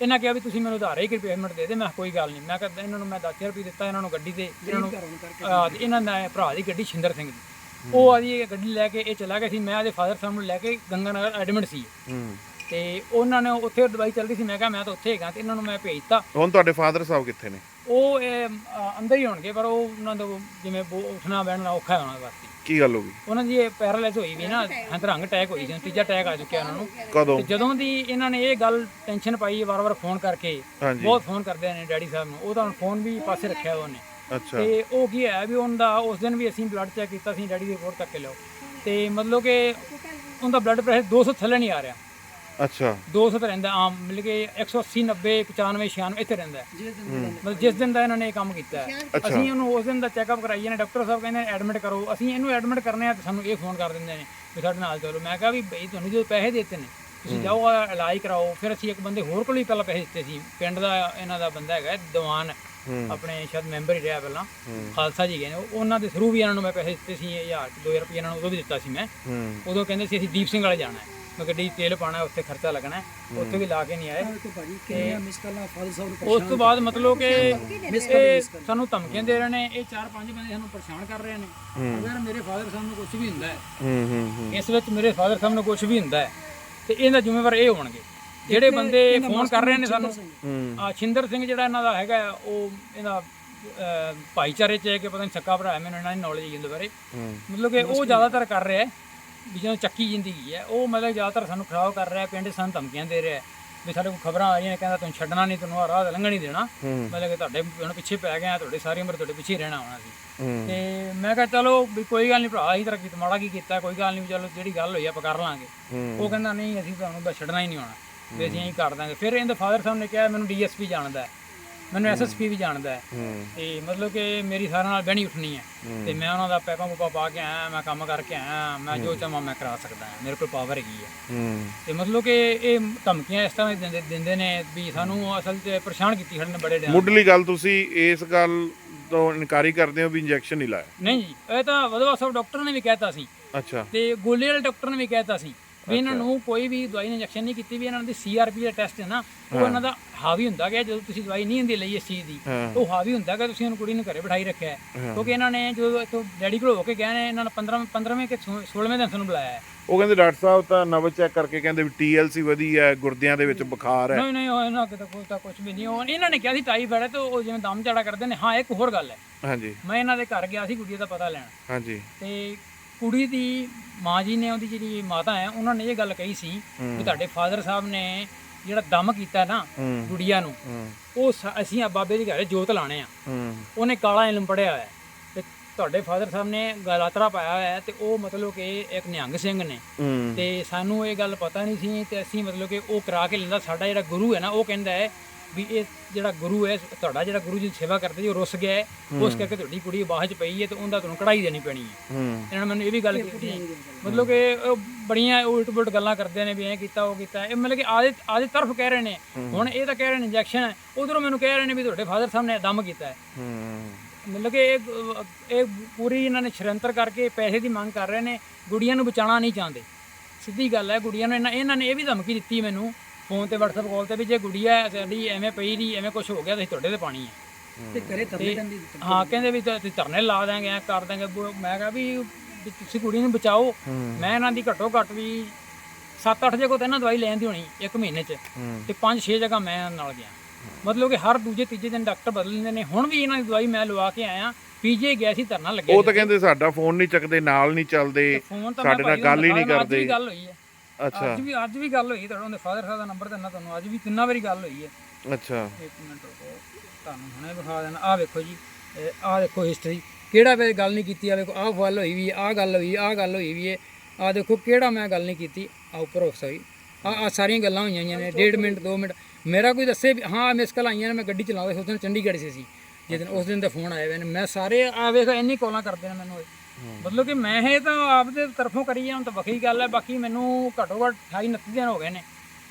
ਇਹਨਾਂ ਕਿਹਾ ਵੀ ਤੁਸੀਂ ਮੈਨੂੰ ਉਧਾਰੇ ਹੀ ਪੇਮੈਂਟ ਦੇ ਦੇ ਮੈਂ ਕੋਈ ਗੱਲ ਨਹੀਂ। ਮੈਂ ਕਿਹਾ ਇਹਨਾਂ ਨੂੰ ਮੈਂ 10000 ਰੁਪਏ ਦਿੱਤਾ ਇਹਨਾਂ ਨੂੰ ਗੱਡੀ ਤੇ ਇਹਨਾਂ ਨੂੰ ਦਾ ਭਰਾ ਦੀ ਗੱਡੀ ਸ਼ਿੰਦਰ ਸਿੰਘ ਦੀ। ਉਹ ਆਦੀ ਇਹ ਗੱਡੀ ਲੈ ਕੇ ਇਹ ਚਲਾ ਗਿਆ ਸੀ ਮੈਂ ਆਦੇ ਫਾਦਰ ਸਾਹਿਬ ਨੂੰ ਲੈ ਕੇ ਗੰਗਾਨਗਰ ਐਡਮਿਟ ਸੀ। ਤੇ ਉਹਨਾਂ ਨੇ ਉੱਥੇ ਦਵਾਈ ਚੱਲਦੀ ਸੀ ਮੈਂ ਕਿਹਾ ਮੈਂ ਤਾਂ ਉੱਥੇ ਹੈਗਾ ਤੇ ਇਹਨਾਂ ਨੂੰ ਮੈਂ ਭੇਜਤਾ ਹੁਣ ਤੁਹਾਡੇ ਫਾਦਰ ਸਾਹਿਬ ਕਿੱਥੇ ਨੇ? ਉਹ ਇਹ, ਅ, ਅੰਦਰ ਹੀ ਹੋਣਗੇ ਪਰ ਉਹ ਉਹਨਾਂ ਦਾ ਉਹ ਜਿਵੇਂ ਬੋ- ਉੱਠਣਾ ਬੈਠਣਾ ਔਖਾ ਹੈ ਉਹਨਾਂ ਵਾਸਤੇ ਕੀ ਗੱਲ ਹੋ ਗਈ? ਉਹਨਾਂ ਦੀ ਇਹ ਪੈਰਾਲਾਈਜ਼ ਹੋਈ ਵੀ ਨਾ ਹੰਤਰੰਗ ਅਟੈਕ ਹੋਈ ਸੀ ਤੀਜਾ ਅਟੈਕ ਆ ਚੁੱਕਿਆ ਉਹਨਾਂ ਨੂੰ। ਕਦੋਂ? ਤੇ ਜਦੋਂ ਦੀ ਇਹਨਾਂ ਨੇ ਇਹ ਗੱਲ ਟੈਨਸ਼ਨ ਪਾਈ ਵਾਰ-ਵਾਰ ਫੋਨ ਕਰਕੇ ਹਾਂਜੀ। ਬਹੁਤ ਫੋਨ ਕਰਦੇ ਨੇ ਡੈਡੀ ਸਾਹਿਬ ਨੂੰ। ਉਹ ਤਾਂ ਫੋਨ ਵੀ ਪਾਸੇ ਰੱਖਿਆ ਉਹਨੇ। ਅੱਛਾ। ਤੇ ਉਹ ਕੀ ਹੈ ਵੀ ਉਹਨਾਂ ਦਾ ਉਸ ਦਿਨ ਵੀ ਅਸੀਂ ਬਲੱਡ ਚੈੱਕ ਕੀਤਾ ਸੀ ਡੈਡੀ ਦੀ ਰਿਪੋਰਟ ਤੱਕ ਕੇ ਲਓ। ਤੇ ਮਤਲਬ ਕਿ ਉਹਦਾ ਬਲੱਡ ਪ੍ਰੈਸ਼ਰ 200 ਥੱਲੇ ਨਹੀਂ ਆ ਰਿਹਾ। ਅੱਛਾ। 200 ਤਾਂ ਰਹਿੰਦਾ ਆਮ ਮਤਲਬ ਕਿ 180 90 95 96 ਇੱਥੇ ਰਹਿੰਦਾ। ਹੈ। ਮਤਲਬ ਜਿਸ ਦਿਨ ਦਾ ਇਹਨਾਂ ਨੇ ਇਹ ਕੰਮ ਕੀਤਾ। ਹੈ। ਅਸੀਂ ਉਹਨੂੰ ਉਸ ਦਿਨ ਦਾ ਚੈੱਕਅਪ ਕਰਾਈਏ ਨੇ ਡਾਕਟਰ ਸਾਹਿਬ ਕਹਿੰਦੇ ਨੇ ਐਡਮਿਟ ਕਰੋ। ਅਸੀਂ ਇਹਨੂੰ ਐਡਮਿਟ ਕਰਨੇ ਆ ਤੇ ਸਾਨੂੰ ਇਹ ਫੋਨ ਕਰ ਦਿੰਦੇ ਨੇ ਵੀ ਸਾਡੇ ਨਾਲ ਚਲੋ। ਮੈਂ ਕਿਹਾ ਵੀ ਬਈ ਤੁਹਾਨੂੰ ਜੋ ਪੈਸੇ ਦਿੱਤੇ ਨੇ ਤੁਸੀਂ ਜਾਓ ਆਹ ਇਲਾਜ ਕਰਾਓ। ਫਿਰ ਅਸੀਂ ਇੱਕ ਬੰਦੇ ਹੋਰ ਕੋਲ ਹੀ ਪਹਿਲਾਂ ਪੈਸੇ ਦਿੱਤੇ ਸੀ। ਪਿੰਡ ਦਾ ਇਹਨਾਂ ਦਾ ਬੰਦਾ ਹੈਗਾ ਦੀਵਾਨ ਆਪਣੇ ਸ਼ਾਇਦ ਮੈਂਬਰ ਹੀ ਰਿਹਾ ਪਹਿਲਾਂ। ਖਾਲਸਾ ਜੀ ਗਏ ਨੇ ਉਹ- ਉਹਨਾਂ ਦੇ ਥਰੂ ਵੀ ਇਹਨਾਂ ਨੂੰ ਮੈਂ ਪੈਸੇ ਦਿੱਤੇ ਸੀ 1000 2000 ਰੁਪਏ ਇਹਨਾਂ ਨੂੰ ਉਦੋਂ ਵੀ ਦਿੱਤਾ ਸੀ ਮੈਂ। ਹੂੰ। ਉਦੋਂ ਕਹਿੰਦੇ ਸੀ ਅਸੀਂ ਦੀਪ ਸਿੰਘ ਵਾਲੇ ਜਾਣਾ ਹੈ। ਗੱਡੀ 'ਚ ਤੇਲ ਪਾਣਾ ਉੱਥੇ ਖਰਚਾ ਲੱਗਣਾ ਹੈ, ਉੱਥੇ ਵੀ ਲਾ ਕੇ ਨਹੀਂ ਆਏ। ਉਸ ਤੋਂ ਬਾਅਦ ਮਤਲਬ ਕਿ ਇਹ ਸਾਨੂੰ ਧਮਕੀਆਂ ਦੇ ਰਹੇ ਨੇ ਇਹ ਚਾਰ ਪੰਜ ਬੰਦੇ ਸਾਨੂੰ ਪਰੇਸ਼ਾਨ ਕਰ ਰਹੇ ਨੇ। ਅਗਰ ਮੇਰੇ ਫਾਦਰ ਸਾਹਿਬ ਨੂੰ ਕੁਝ ਵੀ ਹੁੰਦਾ ਹੈ ਹੂੰ ਹੂੰ ਹੂੰ। ਇਸ ਵਿੱਚ ਮੇਰੇ ਫਾਦਰ ਸਾਹਿਬ ਨੂੰ ਕੁਝ ਵੀ ਹੁੰਦਾ ਹੈ ਤੇ ਇਹਦਾ ਜ਼ਿੰਮੇਵਾਰ ਇਹ ਹੋਣਗੇ। ਜਿਹੜੇ ਬੰਦੇ ਫੋਨ ਕਰ ਰਹੇ ਨੇ ਸਾਨੂੰ ਹੂੰ। ਆ ਛਿੰਦਰ ਸਿੰਘ ਜਿਹੜਾ ਇਹਨਾਂ ਦਾ ਹੈਗਾ ਹੈ, ਉਹ ਇਹਦਾ ਭਾਈਚਾਰੇ ਚ ਹੈ ਕਿ ਪਤਾ ਨਹੀਂ ਸੱਕਾ ਭਰਾ ਹੈ ਮੈਨੂੰ ਇਹਨਾਂ ਦੀ ਨੌਲੇਜ ਇਹਦੇ ਬਾਰੇ। ਹੂੰ। ਮਤਲਬ ਕਿ ਉਹ ਜ਼ਿਆਦਾਤਰ ਕਰ ਰਿਹਾ ਹੈ। ਵੀ ਜਦੋਂ ਚੱਕੀ ਜ਼ਿੰਦਗੀ ਹੈ ਉਹ ਮਤਲਬ ਜ਼ਿਆਦਾਤਰ ਸਾਨੂੰ ਖਰਾਬ ਕਰ ਰਿਹਾ ਪਿੰਡ ਸਾਨੂੰ ਧਮਕੀਆਂ ਦੇ ਰਿਹਾ ਵੀ ਸਾਡੇ ਕੋਲ ਖਬਰਾਂ ਆ ਰਹੀਆਂ ਨੇ ਕਹਿੰਦਾ ਤੁਹਾਨੂੰ ਛੱਡਣਾ ਨਹੀਂ ਤੁਹਾਨੂੰ ਆਹ ਰਾਹ ਤਾਂ ਲੰਘਣ ਨਹੀਂ ਦੇਣਾ। ਮਤਲਬ ਕਿ ਤੁਹਾਡੇ ਹੁਣ ਪਿੱਛੇ ਪੈ ਗਏ ਆ ਤੁਹਾਡੀ ਸਾਰੀ ਉਮਰ ਤੁਹਾਡੇ ਪਿੱਛੇ ਰਹਿਣਾ ਹੋਣਾ ਸੀ। ਤੇ ਮੈਂ ਕਿਹਾ ਚਲੋ ਵੀ ਕੋਈ ਗੱਲ ਨਹੀਂ ਭਰਾ ਅਸੀਂ ਕੀਤਾ ਮਾੜਾ ਕੀ ਕੀਤਾ ਕੋਈ ਗੱਲ ਨਹੀਂ ਚਲੋ ਜਿਹੜੀ ਗੱਲ ਹੋਈ ਆਪਾਂ ਕਰ ਲਾਂਗੇ। ਉਹ ਕਹਿੰਦਾ ਨਹੀਂ ਅਸੀਂ ਤੁਹਾਨੂੰ ਬਸ ਛੱਡਣਾ ਹੀ ਨਹੀਂ ਹੋਣਾ। ਵੀ ਅਸੀਂ ਇਹੀ ਕਰ ਦਾਂਗੇ। ਫਿਰ ਇਹਦੇ ਫਾਦਰ ਸਾਹਿਬ ਨੇ ਕਿਹਾ ਮੈਨੂੰ ਡੀਐਸਪੀ ਜਾਣਦਾ ਹੈ। ਮੈਨੂੰ ਐਸਐਸਪੀ ਵੀ ਜਾਣਦਾ ਹੈ। ਤੇ ਮਤਲਬ ਕਿ ਮੇਰੀ ਸਾਰਿਆਂ ਨਾਲ ਬਹਿਣੀ ਉੱਠਣੀ ਹੈ। ਤੇ ਮੈਂ ਉਹਨਾਂ ਦਾ ਪੈਪਾਂ ਪੂਪਾ ਪਾ ਕੇ ਆਇਆ ਮੈਂ ਕੰਮ ਕਰਕੇ ਆਇਆ ਮੈਂ ਜੋ ਚਾਹਾਂ ਮੈਂ ਕਰਾ ਸਕਦਾ ਹਾਂ। ਮੇਰੇ ਕੋਲ ਪਾਵਰ ਹੈਗੀ ਹੈ। ਤੇ ਮਤਲਬ ਕਿ ਇਹ ਧਮਕੀਆਂ ਇਸ ਤਰ੍ਹਾਂ ਦਿੰਦੇ ਦਿੰਦੇ ਨੇ ਵੀ ਸਾਨੂੰ ਅਸਲ 'ਚ ਪਰੇਸ਼ਾਨ ਕੀਤੀ ਸਾਡੇ ਨੇ ਬੜੇ ਦਿਨ। ਮੁੱਢਲੀ ਗੱਲ ਤੁਸੀਂ ਇਸ ਗੱਲ ਤੋਂ ਇਨਕਾਰੀ ਕਰਦੇ ਹੋ ਵੀ ਇੰਜੈਕਸ਼ਨ ਨਹੀਂ ਲਾਇਆ? ਨਹੀਂ ਜੀ ਇਹ ਤਾਂ ਵਧਵਾ ਸਾਹਿਬ ਡਾਕਟਰ ਨੇ ਵੀ ਕਹਿਤਾ ਸੀ। ਅੱਛਾ। ਤੇ ਗੋਲੇ ਵਾਲੇ ਡਾਕਟਰ ਨੇ ਵੀ ਕਹਿਤਾ ਸੀ। ਵੀ ਇਹਨਾਂ ਨੂੰ ਕੋਈ ਵੀ ਦਵਾਈ ਇੰਜੈਕਸ਼ਨ ਨਹੀਂ ਕੀਤੀ ਵੀ ਇਹਨਾਂ ਦੀ ਸੀਆਰਪੀ ਦਾ ਟੈਸਟ ਹੈ ਨਾ ਉਹ ਇਹਨਾਂ ਦਾ ਹਾਵੀ ਹੁੰਦਾ ਗਿਆ ਜਦੋਂ ਤੁਸੀਂ ਦਵਾਈ ਨਹੀਂ ਹੁੰਦੀ ਲਈ ਇਸ ਚੀਜ਼ ਦੀ ਉਹ ਹਾਵੀ ਹੁੰਦਾ ਕਿ ਤੁਸੀਂ ਉਹਨੂੰ ਕੁੜੀ ਨੂੰ ਘਰੇ ਬਿਠਾਈ ਰੱਖਿਆ ਕਿਉਂਕਿ ਇਹਨਾਂ ਨੇ ਜਦੋਂ ਇੱਥੋਂ ਡੈਡੀ ਕੋਲ ਹੋ ਕੇ ਗਏ ਨੇ ਇਹਨਾਂ ਨੇ 15 15ਵੇਂ ਕਿ 16ਵੇਂ ਦਿਨ ਸਾਨੂੰ ਬੁਲਾਇਆ ਹੈ। ਉਹ ਕਹਿੰਦੇ ਡਾਕਟਰ ਸਾਹਿਬ ਤਾਂ ਨਵ ਚੈੱਕ ਕਰਕੇ ਕਹਿੰਦੇ ਵੀ ਟੀਐਲਸੀ ਵਧੀ ਹੈ ਗੁਰਦਿਆਂ ਦੇ ਵਿੱਚ ਬੁਖਾਰ ਹੈ। ਨਹੀਂ ਨਹੀਂ ਉਹ ਇਹਨਾਂ ਕਿਤੇ ਕੋਈ ਤਾਂ ਕੁਝ ਵੀ ਨਹੀਂ ਉਹ ਇਹਨਾਂ ਨੇ ਕਿਹਾ ਸੀ ਟਾਈਫਾਇਡ ਹੈ ਤੇ ਉਹ ਜਿਵੇਂ ਦਮ ਝਾੜਾ ਕਰਦੇ ਨੇ ਹਾਂ ਇੱਕ ਹੋਰ ਗੱਲ ਹੈ। ਹਾਂਜੀ। ਮੈਂ ਇਹਨਾਂ ਦੇ ਘਰ ਗਿਆ ਸੀ ਗੁੱਡੀ ਦਾ ਪਤਾ ਲੈਣ। ਹਾਂਜੀ। ਤੇ ਕੁੜੀ ਦੀ ਮਾਂ ਜੀ ਨੇ ਉਹਦੀ ਜਿਹੜੀ ਮਾਤਾ ਹੈ ਉਹਨਾਂ ਨੇ ਇਹ ਗੱਲ ਕਹੀ ਸੀ ਵੀ ਤੁਹਾਡੇ ਫਾਦਰ ਸਾਹਿਬ ਨੇ ਜਿਹੜਾ ਦਮ ਕੀਤਾ ਨਾ ਗੁੜੀਆ ਨੂੰ ਉਹ ਸ- ਅਸੀਂ ਆ ਬਾਬੇ ਦੇ ਘਰੇ ਜੋਤ ਲਾਣੇ ਆ। ਉਹਨੇ ਕਾਲਾ ਇਲਮ ਪੜਿਆ ਹੋਇਆ ਹੈ ਤੇ ਤੁਹਾਡੇ ਫਾਦਰ ਸਾਹਿਬ ਨੇ ਗਲਾਤਰਾ ਪਾਇਆ ਹੋਇਆ ਹੈ ਤੇ ਉਹ ਮਤਲਬ ਕਿ ਇੱਕ ਨਿਹੰਗ ਸਿੰਘ ਨੇ। ਤੇ ਸਾਨੂੰ ਇਹ ਗੱਲ ਪਤਾ ਨਹੀਂ ਸੀ ਤੇ ਅਸੀਂ ਮਤਲਬ ਕਿ ਉਹ ਕਰਾ ਕੇ ਲੈਂਦਾ। ਸਾਡਾ ਜਿਹੜਾ ਗੁਰੂ ਹੈ ਨਾ ਉਹ ਕਹਿੰਦਾ ਹੈ ਵੀ ਇਹ ਜਿਹੜਾ ਗੁਰੂ ਹੈ ਤੁਹਾਡਾ ਜਿਹੜਾ ਗੁਰੂ ਜੀ ਦੀ ਸੇਵਾ ਕਰਦੇ ਜੀ ਉਹ ਰੁੱਸ ਗਿਆ ਹੈ ਉਸ ਕਰਕੇ ਤੁਹਾਡੀ ਕੁੜੀ ਬਾਹਰ ਚ ਪਈ ਹੈ ਤੇ ਉਹਦਾ ਤੁਹਾਨੂੰ ਕੜਾਈ ਦੇਣੀ ਪੈਣੀ ਹੈ। ਹੂੰ। ਇਹਨਾਂ ਨੇ ਮੈਨੂੰ ਇਹ ਵੀ ਗੱਲ ਕੀਤੀ ਹੈ। ਮਤਲਬ ਕਿ ਉਹ ਬੜੀਆਂ ਉਲਟ ਪੁਲਟ ਗੱਲਾਂ ਕਰਦੇ ਨੇ ਵੀ ਐਂ ਕੀਤਾ ਉਹ ਕੀਤਾ। ਇਹ ਮਤਲਬ ਕਿ ਆਦੇ ਆਦੇ ਤਰਫ ਕਹਿ ਰਹੇ ਨੇ। ਹੁਣ ਇਹ ਤਾਂ ਕਹਿ ਰਹੇ ਨੇ ਇੰਜੈਕਸ਼ਨ ਹੈ ਉਧਰੋਂ ਮੈਨੂੰ ਕਹਿ ਰਹੇ ਨੇ ਵੀ ਤੁਹਾਡੇ ਫਾਦਰ ਸਾਹਿਬ ਨੇ ਦਮ ਕੀਤਾ ਹੈ। ਹੂੰ। ਮਤਲਬ ਕਿ ਇਹ ਇਹ ਪੂਰੀ ਇਹਨਾਂ ਨੇ ਸ਼ਰੰਤਰ ਕਰਕੇ ਪੈਸੇ ਦੀ ਮੰਗ ਕਰ ਰਹੇ ਨੇ। ਗੁੜੀਆਂ ਨੂੰ ਬਚਾਉਣਾ ਨਹੀਂ ਚਾਹੁੰਦੇ। ਸਿੱਧੀ ਗੱਲ ਹੈ ਗੁੜੀਆਂ ਨੂੰ ਇਹਨਾਂ ਇਹਨਾਂ ਨੇ ਇਹ ਵੀ ਧਮਕੀ ਦਿੱਤੀ ਮੈਨੂੰ ਫੋਨ ਤੇ WhatsApp ਕਾਲ ਤੇ ਵੀ ਜੇ ਗੁੜੀਆ ਸਾਡੀ ਐਵੇਂ ਪਈ ਦੀ ਐਵੇਂ ਕੁਝ ਹੋ ਗਿਆ ਤਾਂ ਅਸੀਂ ਤੁਹਾਡੇ ਤੇ ਪਾਣੀ ਹੈ। ਤੇ ਘਰੇ ਤੇ ਹਾਂ ਕਹਿੰਦੇ ਵੀ ਤੁਸੀਂ ਧਰਨੇ ਲਾ ਦਾਂਗੇ ਐਂ ਕਰ ਦਾਂਗੇ ਮੈਂ ਕਿਹਾ ਵੀ ਵੀ ਤੁਸੀਂ ਕੁੜੀ ਨੂੰ ਬਚਾਓ। ਮੈਂ ਇਹਨਾਂ ਦੀ ਘੱਟੋ ਘੱਟ ਵੀ 7-8 ਜਗ੍ਹਾ ਤਾਂ ਇਹਨਾਂ ਦਵਾਈ ਲੈਣ ਦੀ ਹੋਣੀ ਇੱਕ ਮਹੀਨੇ 'ਚ। ਤੇ 5-6 ਜਗ੍ਹਾ ਮੈਂ ਨਾਲ ਗਿਆ। ਮਤਲਬ ਕਿ ਹਰ ਦੂਜੇ ਤੀਜੇ ਦਿਨ ਡਾਕਟਰ ਬਦਲ ਲੈਂਦੇ ਨੇ। ਹੁਣ ਵੀ ਇਹਨਾਂ ਦੀ ਦਵਾਈ ਮੈਂ ਲਵਾ ਕੇ ਆਇਆ ਪੀਜੇ ਗਿਆ ਸੀ ਧਰਨਾ ਲੱਗਿਆ ਉਹ ਤਾਂ ਕਹਿੰਦੇ ਸਾਡਾ ਫੋਨ ਨਹੀਂ ਚੱਕਦੇ ਨਾਲ ਨਹੀਂ ਚੱਲਦੇ ਸਾਡੇ ਨਾਲ ਗੱਲ ਹੀ ਨਹੀਂ ਕਰਦੇ। ਗੱਲ ਹੋਈ ਹੈ। ਅੱਛਾ। ਅੱਜ ਵੀ ਅੱਜ ਵੀ ਗੱਲ ਹੋਈ ਤੁਹਾਡੇ ਉਹਦੇ ਫਾਦਰ ਸਾਹਿਬ ਦਾ ਨੰਬਰ ਦਿੰਦਾ ਤੁਹਾਨੂੰ। ਅੱਜ ਵੀ ਤਿੰਨਾਂ ਵਾਰੀ ਗੱਲ ਹੋਈ ਹੈ। ਅੱਛਾ। ਇੱਕ ਮਿੰਟ ਰੁਕੋ ਤੁਹਾਨੂੰ ਹੁਣੇ ਵਿਖਾ ਦੇਣਾ। ਆਹ ਵੇਖੋ ਜੀ ਆਹ ਦੇਖੋ ਹਿਸਟਰੀ ਕਿਹੜਾ ਵੇ ਗੱਲ ਨਹੀਂ ਕੀਤੀ ਆ ਵੇਖੋ ਆਹ ਗੱਲ ਹੋਈ ਵੀ ਆਹ ਗੱਲ ਹੋਈ ਆਹ ਗੱਲ ਹੋਈ ਵੀ ਹੈ। ਆਹ ਦੇਖੋ ਕਿਹੜਾ ਮੈਂ ਗੱਲ ਨਹੀਂ ਕੀਤੀ। ਆ ਉੱਪਰ ਹੋ ਸਹੀ ਆ ਆ ਸਾਰੀਆਂ ਗੱਲਾਂ ਹੋਈਆਂ ਨੇ ਡੇਢ ਮਿੰਟ 2 ਮਿੰਟ। ਮੇਰਾ ਕੋਈ ਦੱਸੇ ਵੀ ਹਾਂ ਮਿਸ ਕਾਲ ਆਈਆਂ ਨੇ ਮੈਂ ਗੱਡੀ ਚਲਾਉਂਦਾ ਸੀ ਉਸ ਦਿਨ ਚੰਡੀਗੜ੍ਹ ਸੀ ਜਿਸ ਦਿਨ ਉਸ ਦਿਨ ਦਾ ਫੋਨ ਆਇਆ ਨੇ। ਮੈਂ ਸਾਰੇ ਆ ਵੇਖੋ ਇੰਨੀ ਕਾਲਾਂ ਕਰਦੇ ਨੇ ਮੈਨੂੰ। ਮਤਲਬ ਕਿ ਮੈਂ ਇਹ ਤਾਂ ਆਪਦੇ ਤਰਫੋਂ ਕਰੀ ਜਾਂ ਤਾਂ ਵੱਖਰੀ ਗੱਲ ਹੈ ਬਾਕੀ ਮੈਨੂੰ ਘੱਟੋ ਘੱਟ 28 29 ਦਿਨ ਹੋ ਗਏ ਨੇ।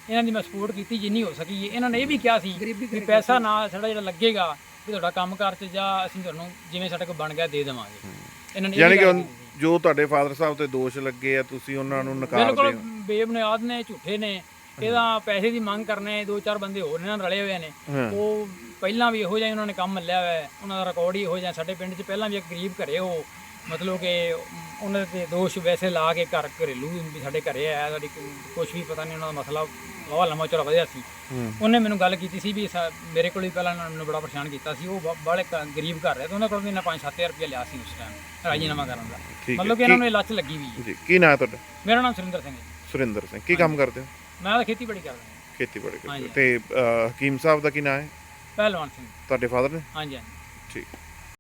ਇਹਨਾਂ ਦੀ ਮੈਂ ਸਪੋਰਟ ਕੀਤੀ ਜਿੰਨੀ ਹੋ ਸਕੀ। ਹੈ। ਇਹਨਾਂ ਨੇ ਇਹ ਵੀ ਕਿਹਾ ਸੀ ਵੀ ਪੈਸਾ ਨਾ ਸਾਡਾ ਜਿਹੜਾ ਲੱਗੇਗਾ ਵੀ ਤੁਹਾਡਾ ਕੰਮਕਾਰ ਚ ਜਾਂ ਅਸੀਂ ਤੁਹਾਨੂੰ ਜਿਵੇਂ ਸਾਡੇ ਕੋਲ ਬਣ ਗਿਆ ਦੇ ਦੇਵਾਂਗੇ। ਇਹਨਾਂ ਨੇ ਯਾਨੀ ਕਿ। ਜੋ ਤੁਹਾਡੇ ਫਾਦਰ ਸਾਹਿਬ ਤੇ ਦੋਸ਼ ਲੱਗੇ ਆ ਤੁਸੀਂ ਉਹਨਾਂ ਨੂੰ ਨਕਾਰਦੇ ਬਿਲਕੁਲ ਹੋ ਬੇਬੁਨਿਆਦ ਨੇ ਝੂਠੇ ਨੇ। ਇਹਦਾ ਪੈਸੇ ਦੀ ਮੰਗ ਕਰਨੇ ਦੋ ਚਾਰ ਬੰਦੇ ਹੋਰ ਇਹਨਾਂ ਨਾਲ ਰਲੇ ਹੋਏ ਨੇ। ਹਾਂ। ਉਹ ਪਹਿਲਾਂ ਵੀ ਇਹੋ ਜਿਹਾ ਹੀ ਉਹਨਾਂ ਨੇ ਕੰਮ ਮੱਲਿਆ ਹੋਇਆ ਹੈ। ਉਹਨਾਂ ਦਾ ਰਿਕਾਰਡ ਹੀ ਇਹੋ ਜਿਹਾ ਸਾਡੇ ਪਿੰਡ 'ਚ ਪਹਿਲਾਂ ਵੀ ਇੱਕ ਗਰੀਬ ਘਰੇ ਉਹ ਮਤਲਬ ਕਿ ਉਹਨਾਂ ਦੇ ਦੋਸ਼ ਵੈਸੇ ਲਾ ਕੇ ਘਰ ਘਰੇਲੂ ਵੀ ਸਾਡੇ ਘਰੇ ਆਇਆ ਸਾਡੀ ਕੁਝ ਵੀ ਪਤਾ ਨਹੀਂ ਉਹਨਾਂ ਦਾ ਮਸਲਾ ਵਾਵਾ ਲੰਮਾ ਚੌੜਾ ਵਧਿਆ ਸੀ। ਉਹਨੇ ਮੈਨੂੰ ਗੱਲ ਕੀਤੀ ਸੀ ਵੀ ਮੇਰੇ ਕੋਲ ਹੀ ਪਹਿਲਾਂ ਉਹਨਾਂ ਨੇ ਮੈਨੂੰ ਬੜਾ ਪਰੇਸ਼ਾਨ ਕੀਤਾ ਸੀ ਉਹ ਬ- ਬਾਹਲੇ ਕ- ਗਰੀਬ ਘਰ ਰਿਹਾ ਤੇ ਉਹਨਾਂ ਕੋਲ ਵੀ ਇਹਨਾਂ 5-7000 ਰੁਪਏ ਲਿਆ ਸੀ ਉਸ ਟਾਈਮ ਰਾਜੀਨਾਮਾ ਕਰਨ ਦਾ। ਮਤਲਬ ਕਿ ਇਹਨਾਂ ਨੂੰ ਇਹ ਲੱਚ ਲੱਗੀ ਵੀ ਜੀ ਕੀ ਨਾਂ ਹੈ ਤੁਹਾਡਾ? ਮੇਰਾ ਨਾਮ ਸੁਰਿੰਦਰ ਸਿੰਘ ਹੈ। ਸੁਰਿੰਦਰ ਸਿੰਘ ਕੀ ਕੰਮ ਕਰਦੇ ਹੋ? ਮੈਂ ਤਾਂ ਖੇਤੀਬਾੜੀ ਕਰਦਾ ਖੇਤੀਬਾੜੀ ਕਰਦੇ। ਤੇ ਹਕੀਮ ਸਾਹਿਬ ਦਾ ਕੀ ਨਾਂ ਹੈ? ਪਹਿਲਵਾਨ ਸਿੰਘ। ਤੁਹਾਡੇ ਫਾਦਰ ਨੇ? ਹਾਂਜੀ ਹਾਂਜੀ। ਠੀਕ।